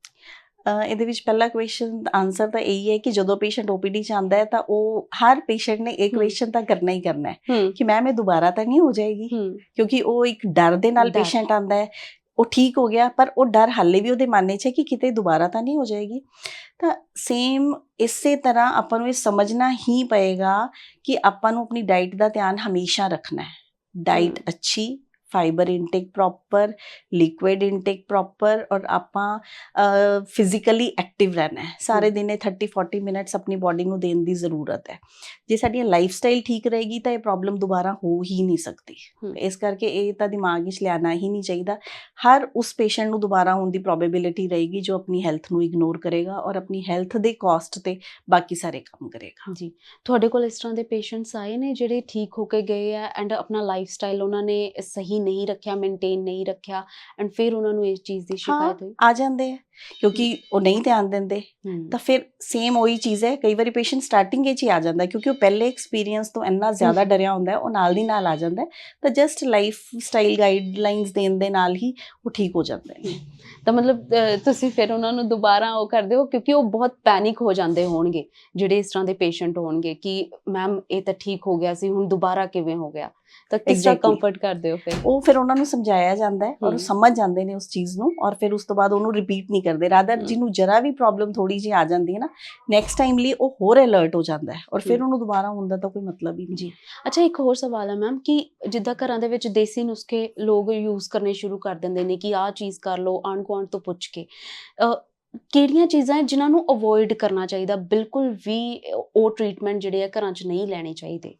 ਇਹਦੇ ਵਿੱਚ ਪਹਿਲਾ ਕੁਐਸਚਨ ਆਨਸਰ ਤਾਂ ਇਹੀ ਹੈ ਕਿ ਜਦੋਂ ਪੇਸ਼ੈਂਟ ਓਪੀਡੀ ਚ ਆਉਂਦਾ ਹੈ ਤਾਂ ਉਹ ਹਰ ਪੇਸ਼ੈਂਟ ਨੇ ਇਹ ਹਮ। ਕੁਐਸਚਨ ਤਾਂ ਕਰਨਾ ਹੀ ਕਰਨਾ ਹੈ ਕਿ ਮੈਮ ਇਹ ਦੁਬਾਰਾ ਤਾਂ ਨਹੀਂ ਹੋ ਜਾਏਗੀ ਕਿਉਂਕਿ ਉਹ ਇੱਕ ਡਰ ਦੇ ਨਾਲ। ਪੇਸ਼ੈਂਟ ਆਂਦਾ ਹੈ ਉਹ ਠੀਕ ਹੋ ਗਿਆ ਪਰ ਉਹ ਡਰ ਹਾਲੇ ਵੀ ਉਹਦੇ ਮਨ 'ਚ ਹੈ ਕਿ ਕਿਤੇ ਦੁਬਾਰਾ ਤਾਂ ਨਹੀਂ ਹੋ ਜਾਏਗੀ ਤਾਂ ਸੇਮ ਇਸੇ ਤਰ੍ਹਾਂ ਆਪਾਂ ਨੂੰ ਇਹ ਸਮਝਣਾ ਹੀ ਪਏਗਾ ਕਿ ਆਪਾਂ ਨੂੰ ਆਪਣੀ ਡਾਈਟ ਦਾ ਧਿਆਨ ਹਮੇਸ਼ਾ ਰੱਖਣਾ ਹੈ ਡਾਈਟ। ਅੱਛੀ fibre intake proper liquid intake proper ਔਰ ਆਪਾਂ ਫਿਜ਼ੀਕਲੀ ਐਕਟਿਵ ਰਹਿਣਾ ਹੈ ਸਾਰੇ। ਦਿਨੇ 30 40 ਮਿੰਟਸ ਆਪਣੀ ਬਾਡੀ ਨੂੰ ਦੇਣ ਦੀ ਜ਼ਰੂਰਤ ਹੈ ਜੇ ਸਾਡੀ ਲਾਈਫ ਸਟਾਈਲ ਠੀਕ ਰਹੇਗੀ ਤਾਂ ਇਹ ਪ੍ਰੋਬਲਮ ਦੁਬਾਰਾ ਹੋ ਹੀ ਨਹੀਂ ਸਕਦੀ। ਇਸ ਕਰਕੇ ਇਹ ਤਾਂ ਦਿਮਾਗ ਵਿੱਚ ਲਿਆਣਾ ਹੀ ਨਹੀਂ ਚਾਹੀਦਾ ਹਰ ਉਸ ਪੇਸ਼ੈਂਟ ਨੂੰ ਦੁਬਾਰਾ ਹੋਣ ਦੀ ਪ੍ਰੋਬੇਬਿਲਿਟੀ ਰਹੇਗੀ ਜੋ ਆਪਣੀ ਹੈਲਥ ਨੂੰ ਇਗਨੋਰ ਕਰੇਗਾ ਔਰ ਆਪਣੀ ਹੈਲਥ ਦੇ ਕਾਸਟ ਤੇ ਬਾਕੀ ਸਾਰੇ ਕੰਮ ਕਰੇਗਾ ਜੀ ਤੁਹਾਡੇ ਕੋਲ ਇਸ ਤਰ੍ਹਾਂ ਦੇ ਪੇਸ਼ੈਂਟਸ ਆਏ ਨੇ ਜਿਹੜੇ ਠੀਕ ਹੋ ਕੇ ਗਏ ਆ ਐਂਡ ਆਪਣਾ ਲਾਈਫ ਸਟਾਈਲ ਉਹਨਾਂ ਨੇ ਸਹੀ ਨਹੀਂ ਰੱਖਿਆ ਮੇਨਟੇਨ ਨਹੀਂ ਰੱਖਿਆ ਐਂਡ ਫਿਰ ਉਹਨਾਂ ਨੂੰ ਇਸ ਚੀਜ਼ ਦੀ ਸ਼ਿਕਾਇਤ ਹੋਈ। ਆ ਜਾਂਦੇ ਆ। ਕਿਉਂਕਿ ਉਹ ਨਹੀਂ ਧਿਆਨ ਦਿੰਦੇ ਤਾਂ ਫਿਰ ਸੇਮ ਉਹੀ ਚੀਜ਼ ਹੈ ਕਈ ਵਾਰੀ ਪੇਸ਼ੈਂਟ ਸਟਾਰਟਿੰਗ ਵਿੱਚ ਹੀ ਆ ਜਾਂਦਾ ਕਿਉਂਕਿ ਉਹ ਪਹਿਲੇ ਐਕਸਪੀਰੀਅੰਸ ਤੋਂ ਇੰਨਾ ਜ਼ਿਆਦਾ। ਡਰਿਆ ਹੁੰਦਾ ਉਹ ਨਾਲ ਦੀ ਨਾਲ ਆ ਜਾਂਦਾ ਤਾਂ ਜਸਟ ਲਾਈਫ ਸਟਾਈਲ ਗਾਈਡਲਾਈਨਸ ਦੇਣ ਦੇ ਨਾਲ ਹੀ ਉਹ ਠੀਕ ਹੋ ਜਾਂਦੇ ਨੇ ਤਾਂ ਮਤਲਬ ਤੁਸੀਂ ਫਿਰ ਉਹਨਾਂ ਨੂੰ ਦੁਬਾਰਾ ਉਹ ਕਰਦੇ ਹੋ ਕਿਉਂਕਿ ਉਹ ਬਹੁਤ ਪੈਨਿਕ ਹੋ ਜਾਂਦੇ ਹੋਣਗੇ ਜਿਹੜੇ ਇਸ ਤਰ੍ਹਾਂ ਦੇ ਪੇਸ਼ੈਂਟ ਹੋਣਗੇ ਕਿ ਮੈਮ ਇਹ ਤਾਂ ਠੀਕ ਹੋ ਗਿਆ ਸੀ ਹੁਣ ਦੁਬਾਰਾ ਕਿਵੇਂ ਹੋ ਗਿਆ ਤਾਂ ਕਿਸ ਤਰ੍ਹਾਂ. ਕੰਫਰਟ ਕਰਦੇ ਹੋ ਫਿਰ ਉਹ ਫਿਰ ਉਹਨਾਂ ਨੂੰ ਸਮਝਾਇਆ ਜਾਂਦਾ ਹੈ ਔਰ। ਉਹ ਸਮਝ ਜਾਂਦੇ ਨੇ ਉਸ ਚੀਜ਼ ਨੂੰ ਔਰ ਫਿਰ ਉਸ ਤੋਂ ਬਾਅਦ ਉਹਨੂੰ ਰਿਪੀਟ ਨਹੀਂ ਕਰਦੇ ਰਾਦਰ। ਜਿਹਨੂੰ ਜਰਾ ਵੀ ਪ੍ਰੋਬਲਮ ਥੋੜੀ ਜਿਹੀ ਆ ਜਾਂਦੀ ਹੈ ਨਾ ਨੈਕਸਟ ਟਾਈਮ ਲਈ ਉਹ ਹੋਰ ਅਲਰਟ ਹੋ ਜਾਂਦਾ ਹੈ ਔਰ ਫਿਰ। ਉਹਨੂੰ ਦੁਬਾਰਾ ਹੁੰਦਾ ਤਾਂ ਕੋਈ ਮਤਲਬ ਹੀ ਨਹੀਂ। ਜੀ। ਅੱਛਾ ਇੱਕ ਹੋਰ ਸਵਾਲ ਹੈ ਮੈਮ ਕਿ ਜਿੱਦਾਂ ਘਰਾਂ ਦੇ ਵਿੱਚ ਦੇਸੀ ਨੁਸਖੇ ਲੋਕ ਯੂਜ਼ ਕਰਨੇ ਸ਼ੁਰੂ ਕਰ ਦਿੰਦੇ ਨੇ ਕਿ ਆਹ ਚੀਜ਼ ਕਰ ਲਓ ਆਂਢ ਗੁਆਂਢ ਤੋਂ ਪੁੱਛ ਕੇ। ਕਿਹੜੀਆਂ ਚੀਜ਼ਾਂ ਹੈ ਜਿਨ੍ਹਾਂ ਨੂੰ ਅਵੋਇਡ ਕਰਨਾ ਚਾਹੀਦਾ? ਬਿਲਕੁਲ ਵੀ ਉਹ ਟ੍ਰੀਟਮੈਂਟ ਜਿਹੜੇ ਆ ਘਰਾਂ 'ਚ ਨਹੀਂ ਲੈਣੇ ਚਾਹੀਦੇ।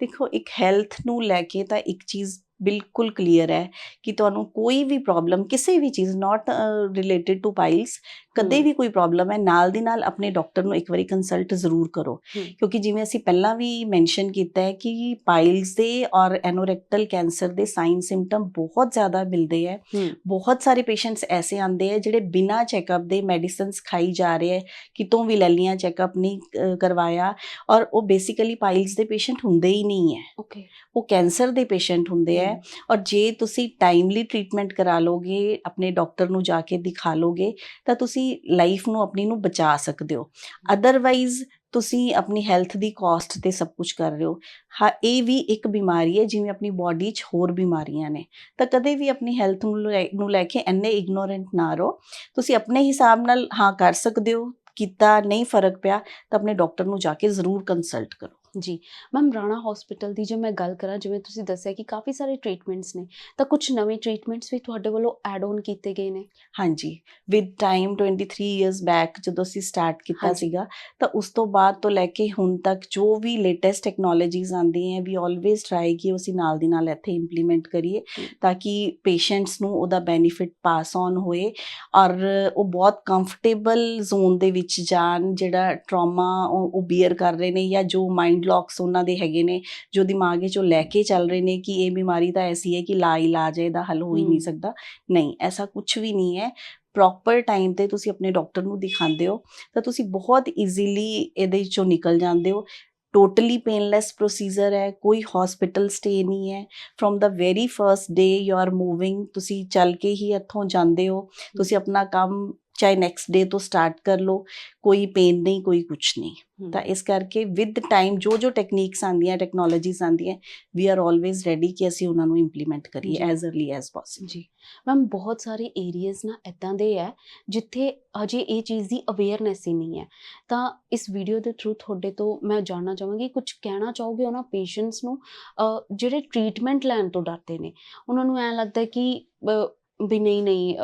ਦੇਖੋ ਇੱਕ ਹੈਲਥ ਨੂੰ ਲੈ ਕੇ ਤਾਂ ਇੱਕ ਚੀਜ਼ ਬਿਲਕੁਲ ਕਲੀਅਰ ਹੈ ਕਿ ਤੁਹਾਨੂੰ ਕੋਈ ਵੀ ਪ੍ਰੋਬਲਮ ਕਿਸੇ ਵੀ ਚੀਜ਼ ਨਾਟ ਰਿਲੇਟਡ ਟੂ ਪਾਈਲਸ ਕਦੇ। ਵੀ ਕੋਈ ਪ੍ਰੋਬਲਮ ਹੈ ਨਾਲ ਦੀ ਨਾਲ ਆਪਣੇ ਡਾਕਟਰ ਨੂੰ ਇੱਕ ਵਾਰੀ ਕੰਸਲਟ ਜ਼ਰੂਰ ਕਰੋ। ਕਿਉਂਕਿ ਜਿਵੇਂ ਅਸੀਂ ਪਹਿਲਾਂ ਵੀ ਮੈਂਸ਼ਨ ਕੀਤਾ ਹੈ ਕਿ ਪਾਈਲਸ ਦੇ ਔਰ ਐਨੋਰੈਕਟਲ ਕੈਂਸਰ ਦੇ ਸਾਈਨ ਸਿੰਪਟਮ ਬਹੁਤ ਜ਼ਿਆਦਾ ਮਿਲਦੇ ਹੈ। ਬਹੁਤ ਸਾਰੇ ਪੇਸ਼ੈਂਟਸ ਐਸੇ ਆਉਂਦੇ ਹੈ ਜਿਹੜੇ ਬਿਨਾਂ ਚੈੱਕਅਪ ਦੇ ਮੈਡੀਸਿਨਸ ਖਾਈ ਜਾ ਰਹੇ ਹੈ ਕਿਤੋਂ ਵੀ ਲੈ ਲੀਆਂ ਚੈੱਕਅਪ ਨਹੀਂ ਕਰਵਾਇਆ। ਔਰ ਉਹ ਬੇਸਿਕਲੀ ਪਾਈਲਸ ਦੇ ਪੇਸ਼ੈਂਟ ਹੁੰਦੇ ਹੀ ਨਹੀਂ ਹੈ। ਓਕੇ ਉਹ ਕੈਂਸਰ ਦੇ ਪੇਸ਼ੈਂਟ ਹੁੰਦੇ ਹੈ। ਔਰ ਜੇ ਤੁਸੀਂ ਟਾਈਮਲੀ ਟ੍ਰੀਟਮੈਂਟ ਕਰਾ ਲੋਗੇ ਆਪਣੇ ਡਾਕਟਰ ਨੂੰ ਜਾ ਕੇ ਦਿਖਾ ਲੋਗੇ ਤਾਂ ਤੁਸੀਂ ਲਾਈਫ ਨੂੰ ਆਪਣੀ ਨੂੰ ਬਚਾ ਸਕਦੇ ਹੋ। ਅਦਰਵਾਈਜ਼ ਤੁਸੀਂ ਆਪਣੀ ਹੈਲਥ ਦੀ ਕਾਸਟ ਤੇ ਸਭ ਕੁਝ ਕਰ ਰਹੇ ਹੋ। ਹਾਂ, ਇਹ ਵੀ ਇੱਕ ਬਿਮਾਰੀ ਹੈ, ਜਿਵੇਂ ਆਪਣੀ ਬਾਡੀ 'ਚ ਹੋਰ ਬਿਮਾਰੀਆਂ ਨੇ। ਤਾਂ ਕਦੇ ਵੀ ਆਪਣੀ ਹੈਲਥ ਨੂੰ ਲੈ- ਨੂੰ ਲੈ ਕੇ ਇੰਨੇ ਇਗਨੋਰੈਂਟ ਨਾ ਰਹੋ। ਤੁਸੀਂ ਆਪਣੇ ਹਿਸਾਬ ਨਾਲ ਹਾਂ ਕਰ ਸਕਦੇ ਹੋ, ਕੀਤਾ, ਨਹੀਂ ਫ਼ਰਕ ਪਿਆ, ਤਾਂ ਆਪਣੇ ਡਾਕਟਰ ਨੂੰ ਜਾ ਕੇ ਜ਼ਰੂਰ ਕੰਸਲਟ ਕਰੋ। ਜੀ ਮੈਮ ਰਾਣਾ ਹਸਪੀਟਲ ਦੀ ਜੇ ਮੈਂ ਗੱਲ ਕਰਾਂ ਜਿਵੇਂ ਤੁਸੀਂ ਦੱਸਿਆ ਕਿ ਕਾਫੀ ਸਾਰੇ ਟ੍ਰੀਟਮੈਂਟਸ ਨੇ ਤਾਂ ਕੁਝ ਨਵੇਂ ਟ੍ਰੀਟਮੈਂਟਸ ਵੀ ਤੁਹਾਡੇ ਵੱਲੋਂ ਐਡ ਆਨ ਕੀਤੇ ਗਏ ਨੇ ਹਾਂਜੀ ਵਿਦ ਟਾਈਮ 23 ਇਅਰਸ ਬੈਕ ਜਦੋਂ ਅਸੀਂ ਸਟਾਰਟ ਕੀਤਾ। ਸੀਗਾ ਤਾਂ ਉਸ ਤੋਂ ਬਾਅਦ ਤੋਂ ਲੈ ਕੇ ਹੁਣ ਤੱਕ ਜੋ ਵੀ ਲੇਟੈਸਟ ਟੈਕਨੋਲੋਜੀਜ਼ ਆਉਂਦੀਆਂ ਵੀ ਆਲਵੇਜ਼ ਟਰਾਈ ਕਿ ਉਹ ਅਸੀਂ ਨਾਲ ਦੀ ਨਾਲ ਇੱਥੇ ਇੰਪਲੀਮੈਂਟ ਕਰੀਏ। ਤਾਂ ਕਿ ਪੇਸ਼ੈਂਟਸ ਨੂੰ ਉਹਦਾ ਬੈਨੀਫਿਟ ਪਾਸ ਔਨ ਹੋਏ ਔਰ ਉਹ ਬਹੁਤ ਕੰਫਰਟੇਬਲ ਜ਼ੋਨ ਦੇ ਵਿੱਚ ਜਾਣ ਜਿਹੜਾ ਟਰਾਮਾ ਉਹ ਬੀਅਰ ਕਰ ਰਹੇ ਨੇ ਜਾਂ ਜੋ ਮਾਈਂਡ ਲੌਕਸ ਉਹਨਾਂ ਦੇ ਹੈਗੇ ਨੇ ਜੋ ਦਿਮਾਗ ਵਿੱਚ ਉਹ ਲੈ ਕੇ ਚੱਲ ਰਹੇ ਨੇ ਕਿ ਇਹ ਬਿਮਾਰੀ ਤਾਂ ਐਸੀ ਹੈ ਕਿ ਲਾ ਇਲਾਜ ਹੈ ਇਹਦਾ ਹੱਲ ਹੋ ਹੀ ਨਹੀਂ। ਸਕਦਾ। ਨਹੀਂ ਐਸਾ ਕੁਝ ਵੀ ਨਹੀਂ ਹੈ। ਪ੍ਰੋਪਰ ਟਾਈਮ ਤੇ ਤੁਸੀਂ ਆਪਣੇ ਡਾਕਟਰ ਨੂੰ ਦਿਖਾਉਂਦੇ ਹੋ ਤਾਂ ਤੁਸੀਂ ਬਹੁਤ ਈਜ਼ੀਲੀ ਇਹਦੇ ਵਿੱਚੋਂ ਨਿਕਲ ਜਾਂਦੇ ਹੋ। ਟੋਟਲੀ ਪੇਨਲੈਸ ਪ੍ਰੋਸੀਜਰ ਹੈ ਕੋਈ ਹਸਪੀਟਲ ਸਟੇ ਨਹੀਂ ਹੈ। From the very first day you are moving ਤੁਸੀਂ ਚੱਲ ਕੇ ਹੀ ਇੱਥੋਂ ਜਾਂਦੇ ਹੋ। ਤੁਸੀਂ ਆਪਣਾ ਕੰਮ ਚਾਹੇ ਨੈਕਸਟ ਡੇ ਤੋਂ ਸਟਾਰਟ ਕਰ ਲਓ ਕੋਈ ਪੇਨ ਨਹੀਂ ਕੋਈ ਕੁਝ ਨਹੀਂ। ਤਾਂ ਇਸ ਕਰਕੇ ਵਿਦ ਟਾਈਮ ਜੋ ਜੋ ਟੈਕਨੀਕਸ ਆਂਦੀਆਂ ਟੈਕਨੋਲੋਜੀਜ਼ ਆਂਦੀਆਂ ਵੀ ਆਰ ਆਲਵੇਜ਼ ਰੈਡੀ ਕਿ ਅਸੀਂ ਉਹਨਾਂ ਨੂੰ ਇੰਪਲੀਮੈਂਟ ਕਰੀਏ। ਐਜ਼ अर्ਲੀ ਐਜ਼ ਪੋਸੀਬਲ ਜੀ। ਮੈਮ ਬਹੁਤ ਸਾਰੇ ਏਰੀਆਜ਼ ਨਾ ਇਦਾਂ ਦੇ ਹੈ ਜਿੱਥੇ ਅਜੇ ਇਹ ਚੀਜ਼ ਦੀ ਅਵੇਅਰਨੈਸ ਹੀ ਨਹੀਂ ਹੈ। ਤਾਂ ਇਸ ਵੀਡੀਓ ਦੇ ਥਰੂ ਤੁਹਾਡੇ ਤੋਂ ਮੈਂ ਜਾਣਨਾ ਚਾਹਾਂਗੀ ਕੁਝ ਕਹਿਣਾ ਚਾਹੋਗੇ ਉਹਨਾਂ ਪੇਸ਼ੈਂਟਸ ਨੂੰ? ਜਿਹੜੇ ਟ੍ਰੀਟਮੈਂਟ ਲੈਣ ਤੋਂ ਡਰਦੇ ਨੇ ਉਹਨਾਂ ਨੂੰ ਐਂ ਲੱਗਦਾ ਕਿ ਵੀ ਨਹੀਂ ਨਹੀਂ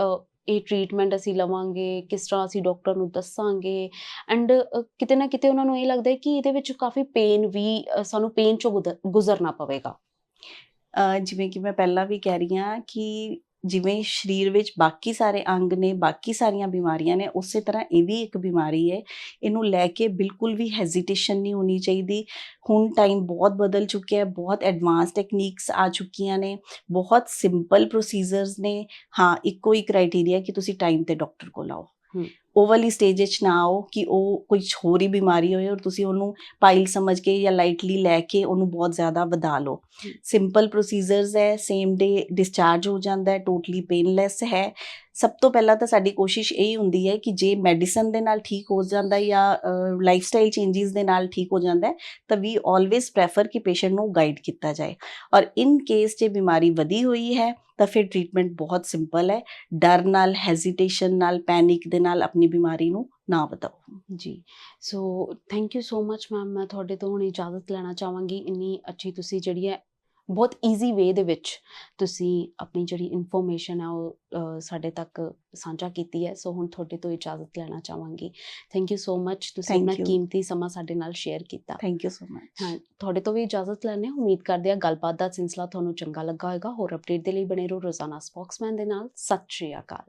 ਇਹ ਟ੍ਰੀਟਮੈਂਟ ਅਸੀਂ ਲਵਾਂਗੇ, ਕਿਸ ਤਰ੍ਹਾਂ ਅਸੀਂ ਡਾਕਟਰ ਨੂੰ ਦੱਸਾਂਗੇ ਐਂਡ ਕਿਤੇ ਨਾ ਕਿਤੇ ਉਹਨਾਂ ਨੂੰ ਇਹ ਲੱਗਦਾ ਹੈ ਕਿ ਇਹਦੇ ਵਿੱਚ ਕਾਫੀ ਪੇਨ ਵੀ ਸਾਨੂੰ ਪੇਨ ਚੋਂ ਗੁਜ਼ਰ- ਗੁਜ਼ਰਨਾ ਪਵੇਗਾ। ਜਿਵੇਂ ਕਿ ਮੈਂ ਪਹਿਲਾਂ ਵੀ ਕਹਿ ਰਹੀ ਹਾਂ ਕਿ ਜਿਵੇਂ ਸਰੀਰ ਵਿੱਚ ਬਾਕੀ ਸਾਰੇ ਅੰਗ ਨੇ, ਬਾਕੀ ਸਾਰੀਆਂ ਬਿਮਾਰੀਆਂ ਨੇ, ਉਸੇ ਤਰ੍ਹਾਂ ਇਹ ਵੀ ਇੱਕ ਬਿਮਾਰੀ ਹੈ। ਇਹਨੂੰ ਲੈ ਕੇ ਬਿਲਕੁਲ ਵੀ ਹੈਜ਼ਿਟੇਸ਼ਨ ਨਹੀਂ ਹੋਣੀ ਚਾਹੀਦੀ। ਹੁਣ ਟਾਈਮ ਬਹੁਤ ਬਦਲ ਚੁੱਕਿਆ ਹੈ, ਬਹੁਤ ਐਡਵਾਂਸ ਟੈਕਨੀਕਸ ਆ ਚੁੱਕੀਆਂ ਨੇ, ਬਹੁਤ ਸਿੰਪਲ ਪ੍ਰੋਸੀਜਰਸ ਨੇ। ਹਾਂ, ਇੱਕੋ ਹੀ ਕ੍ਰਾਈਟੇਰੀਆ ਕਿ ਤੁਸੀਂ ਟਾਈਮ ਤੇ ਡਾਕਟਰ ਕੋਲ ਆਓ। ਉਹ ਵਾਲੀ ਸਟੇਜ ਵਿੱਚ ਨਾ ਆਓ ਕਿ ਉਹ ਕੋਈ ਹੋਰ ਹੀ ਬਿਮਾਰੀ ਹੋਏ ਔਰ ਤੁਸੀਂ ਉਹਨੂੰ ਪਾਈਲ ਸਮਝ ਕੇ ਜਾਂ ਲਾਈਟਲੀ ਲੈ ਕੇ ਉਹਨੂੰ ਬਹੁਤ ਜ਼ਿਆਦਾ ਵਧਾ ਲਓ। ਸਿੰਪਲ ਪ੍ਰੋਸੀਜਰਸ ਹੈ ਸੇਮ ਡੇ ਡਿਸਚਾਰਜ ਹੋ ਜਾਂਦਾ ਹੈ ਟੋਟਲੀ ਪੇਨਲੈਸ ਹੈ। ਸਭ ਤੋਂ ਪਹਿਲਾਂ ਤਾਂ ਸਾਡੀ ਕੋਸ਼ਿਸ਼ ਇਹ ਹੁੰਦੀ ਹੈ ਕਿ ਜੇ ਮੈਡੀਸਨ ਦੇ ਨਾਲ ਠੀਕ ਹੋ ਜਾਂਦਾ ਜਾਂ ਲਾਈਫ ਸਟਾਈਲ ਚੇਂਜਸ ਦੇ ਨਾਲ ਠੀਕ ਹੋ ਜਾਂਦਾ ਤਾਂ ਵੀ ਆਲਵੇਸ ਪ੍ਰੈਫਰ ਕਿ ਪੇਸ਼ੈਂਟ ਨੂੰ ਗਾਈਡ ਕੀਤਾ ਜਾਏ। ਔਰ ਇਨ ਕੇਸ ਜੇ ਬਿਮਾਰੀ ਵਧੀ ਹੋਈ ਹੈ, ਤਾਂ ਫਿਰ ਟ੍ਰੀਟਮੈਂਟ ਬਹੁਤ ਸਿੰਪਲ ਹੈ। ਡਰ ਨਾਲ ਹੈਜ਼ਿਟੇਸ਼ਨ ਨਾਲ ਪੈਨਿਕ ਦੇ ਨਾਲ ਆਪਣੀ ਬਿਮਾਰੀ ਨੂੰ ਨਾ ਵਧਾਓ। ਜੀ। So thank you so much ma'am ਮੈਂ ਤੁਹਾਡੇ ਤੋਂ ਹੁਣ ਇਜਾਜ਼ਤ ਲੈਣਾ ਚਾਹਾਂਗੀ। ਇੰਨੀ ਅੱਛੀ ਤੁਸੀਂ ਜਿਹੜੀ ਹੈ ਬਹੁਤ ਈਜ਼ੀ ਵੇ ਦੇ ਵਿੱਚ ਤੁਸੀਂ ਆਪਣੀ ਜਿਹੜੀ ਇਨਫੋਰਮੇਸ਼ਨ ਹੈ ਉਹ ਸਾਡੇ ਤੱਕ ਸਾਂਝਾ ਕੀਤੀ ਹੈ। ਸੋ ਹੁਣ ਤੁਹਾਡੇ ਤੋਂ ਇਜਾਜ਼ਤ ਲੈਣਾ ਚਾਹਾਂਗੀ। ਥੈਂਕ ਯੂ ਸੋ ਮੱਚ ਤੁਸੀਂ ਆਪਣਾ. ਕੀਮਤੀ ਸਮਾਂ ਸਾਡੇ ਨਾਲ ਸ਼ੇਅਰ ਕੀਤਾ। ਥੈਂਕ ਯੂ ਸੋ ਮਚ ਹਾਂ ਤੁਹਾਡੇ ਤੋਂ ਵੀ ਇਜਾਜ਼ਤ ਲੈਣੇ ਉਮੀਦ ਕਰਦੇ ਹਾਂ ਗੱਲਬਾਤ ਦਾ ਸਿਲਸਿਲਾ ਤੁਹਾਨੂੰ ਚੰਗਾ ਲੱਗਾ ਹੋਵੇਗਾ ਹੋਰ ਅਪਡੇਟ ਦੇ ਲਈ ਬਣੇ ਰਹੋ ਰੋਜ਼ਾਨਾ ਸਪੋਕਸਮੈਨ ਦੇ ਨਾਲ। ਸਤਿ ਸ਼੍ਰੀ ਅਕਾਲ।